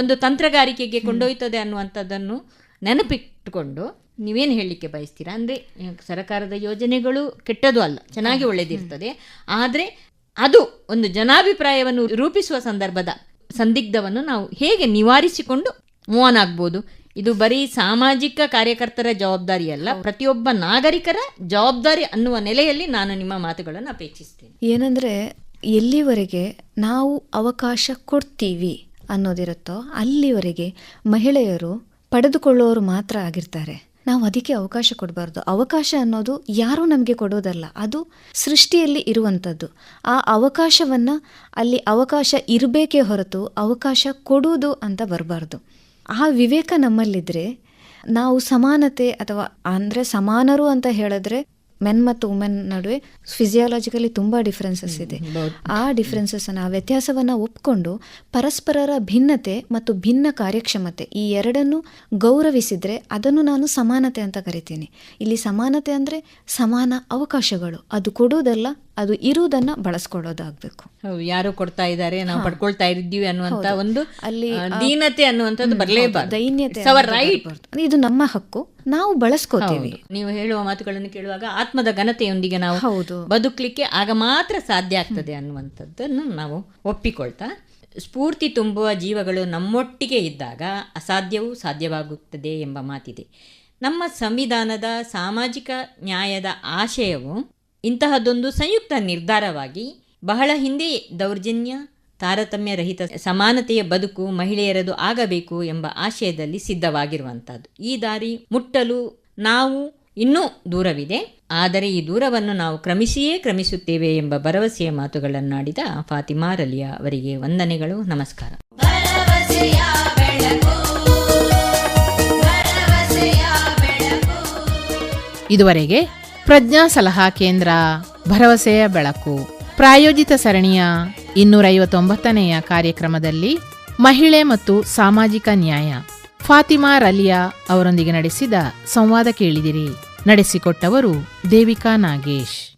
ಒಂದು ತಂತ್ರಗಾರಿಕೆಗೆ ಕೊಂಡೊಯ್ತದೆ ಅನ್ನುವಂಥದ್ದನ್ನು ನೆನಪಿಟ್ಟುಕೊಂಡು ನೀವೇನು ಹೇಳಲಿಕ್ಕೆ ಬಯಸ್ತೀರಾ? ಅಂದರೆ ಸರ್ಕಾರದ ಯೋಜನೆಗಳು ಕೆಟ್ಟದು ಅಲ್ಲ ಚೆನ್ನಾಗಿ ಒಳ್ಳೆದಿರ್ತದೆ. ಆದರೆ ಅದು ಒಂದು ಜನಾಭಿಪ್ರಾಯವನ್ನು ರೂಪಿಸುವ ಸಂದರ್ಭದ ಸಂದಿಗ್ಧವನ್ನು ನಾವು ಹೇಗೆ ನಿವಾರಿಸಿಕೊಂಡು ಮೂವ್ ಆನ್ ಆಗ್ಬೋದು? ಇದು ಬರೀ ಸಾಮಾಜಿಕ ಕಾರ್ಯಕರ್ತರ ಜವಾಬ್ದಾರಿ ಅಲ್ಲ ಪ್ರತಿಯೊಬ್ಬ ನಾಗರಿಕರ ಜವಾಬ್ದಾರಿ ಅನ್ನುವ ನೆಲೆಯಲ್ಲಿ ನಾನು ನಿಮ್ಮ ಮಾತುಗಳನ್ನು ಅಪೇಕ್ಷಿಸ್ತೇನೆ. ಏನಂದ್ರೆ ಎಲ್ಲಿವರೆಗೆ ನಾವು ಅವಕಾಶ ಕೊಡ್ತೀವಿ ಅನ್ನೋದಿರುತ್ತೋ ಅಲ್ಲಿವರೆಗೆ ಮಹಿಳೆಯರು ಪಡೆದುಕೊಳ್ಳೋರು ಮಾತ್ರ ಆಗಿರ್ತಾರೆ. ನಾವು ಅದಕ್ಕೆ ಅವಕಾಶ ಕೊಡಬಾರ್ದು. ಅವಕಾಶ ಅನ್ನೋದು ಯಾರೂ ನಮಗೆ ಕೊಡೋದಲ್ಲ ಅದು ಸೃಷ್ಟಿಯಲ್ಲಿ ಇರುವಂಥದ್ದು. ಆ ಅವಕಾಶವನ್ನು ಅಲ್ಲಿ ಅವಕಾಶ ಇರಬೇಕೇ ಹೊರತು ಅವಕಾಶ ಕೊಡುವುದು ಅಂತ ಬರಬಾರ್ದು. ಆ ವಿವೇಕ ನಮ್ಮಲ್ಲಿದ್ರೆ ನಾವು ಸಮಾನತೆ ಅಥವಾ ಅಂದರೆ ಸಮಾನರು ಅಂತ ಹೇಳಿದ್ರೆ ಮೆನ್ ಮತ್ತು ವುಮೆನ್ ನಡುವೆ ಫಿಸಿಯಾಲಜಿಕಲಿ ತುಂಬ ಡಿಫ್ರೆನ್ಸಸ್ ಇದೆ. ಆ ಡಿಫ್ರೆನ್ಸಸ್ಸನ್ನು ಆ ವ್ಯತ್ಯಾಸವನ್ನು ಒಪ್ಕೊಂಡು ಪರಸ್ಪರರ ಭಿನ್ನತೆ ಮತ್ತು ಭಿನ್ನ ಕಾರ್ಯಕ್ಷಮತೆ ಈ ಎರಡನ್ನು ಗೌರವಿಸಿದರೆ ಅದನ್ನು ನಾನು ಸಮಾನತೆ ಅಂತ ಕರಿತೀನಿ. ಇಲ್ಲಿ ಸಮಾನತೆ ಅಂದರೆ ಸಮಾನ ಅವಕಾಶಗಳು. ಅದು ಕೊಡುವುದಲ್ಲ ಅದು ಇರುವುದನ್ನ ಬಳಸ್ಕೊಳ್ಳೋದಾಗಬೇಕು. ಯಾರು ಕೊಡ್ತಾ ಇದ್ದಾರೆ ನಾವು ಪಡ್ಕೊಳ್ತಾ ಇದ್ದೀವಿ ಅನ್ನುವಂತ ಒಂದು ಅಲ್ಲಿ ದೀನತೆ ಅನ್ನುವಂಥದ್ದು ಬರಲೇಬಾರ್ದು. ದೈನ್ಯತೆ. ಇದು ನಮ್ಮ ಹಕ್ಕು ನಾವು ಬಳಸ್ಕೋತೀವಿ. ನೀವು ಹೇಳುವ ಮಾತುಗಳನ್ನು ಕೇಳುವಾಗ ಆತ್ಮದ ಘನತೆಯೊಂದಿಗೆ ನಾವು ಹೌದು. ಬದುಕಲಿಕ್ಕೆ ಆಗ ಮಾತ್ರ ಸಾಧ್ಯ ಆಗ್ತದೆ ಅನ್ನುವಂಥದ್ದನ್ನು ನಾವು ಒಪ್ಪಿಕೊಳ್ತಾ ಸ್ಫೂರ್ತಿ ತುಂಬುವ ಜೀವಗಳು ನಮ್ಮೊಟ್ಟಿಗೆ ಇದ್ದಾಗ ಅಸಾಧ್ಯವೂ ಸಾಧ್ಯವಾಗುತ್ತದೆ ಎಂಬ ಮಾತಿದೆ. ನಮ್ಮ ಸಂವಿಧಾನದ ಸಾಮಾಜಿಕ ನ್ಯಾಯದ ಆಶಯವು ಇಂತಹದ್ದೊಂದು ಸಂಯುಕ್ತ ನಿರ್ಧಾರವಾಗಿ ಬಹಳ ಹಿಂದೆ ದೌರ್ಜನ್ಯ ತಾರತಮ್ಯ ರಹಿತ ಸಮಾನತೆಯ ಬದುಕು ಮಹಿಳೆಯರದು ಆಗಬೇಕು ಎಂಬ ಆಶಯದಲ್ಲಿ ಸಿದ್ಧವಾಗಿರುವಂಥದ್ದು ಈ ದಾರಿ ಮುಟ್ಟಲು ನಾವು ಇನ್ನೂ ದೂರವಿದೆ. ಆದರೆ ಈ ದೂರವನ್ನು ನಾವು ಕ್ರಮಿಸಿಯೇ ಕ್ರಮಿಸುತ್ತೇವೆ ಎಂಬ ಭರವಸೆಯ ಮಾತುಗಳನ್ನಾಡಿದ ಫಾತಿಮಾ ರಲಿಯಾ ಅವರಿಗೆ ವಂದನೆಗಳು ನಮಸ್ಕಾರ. ಇದುವರೆಗೆ ಪ್ರಜ್ಞಾ ಸಲಹಾ ಕೇಂದ್ರ, ಭರವಸೆಯ ಬೆಳಕು. ಪ್ರಾಯೋಜಿತ ಸರಣಿಯ ಇನ್ನೂರೈವತ್ತೊಂಬತ್ತನೆಯ ಕಾರ್ಯಕ್ರಮದಲ್ಲಿ ಮಹಿಳೆ ಮತ್ತು ಸಾಮಾಜಿಕ ನ್ಯಾಯ. ಫಾತಿಮಾ ರಲಿಯಾ ಅವರೊಂದಿಗೆ ನಡೆಸಿದ ಸಂವಾದ ಕೇಳಿದಿರಿ. ನಡೆಸಿಕೊಟ್ಟವರು ದೇವಿಕಾ ನಾಗೇಶ್.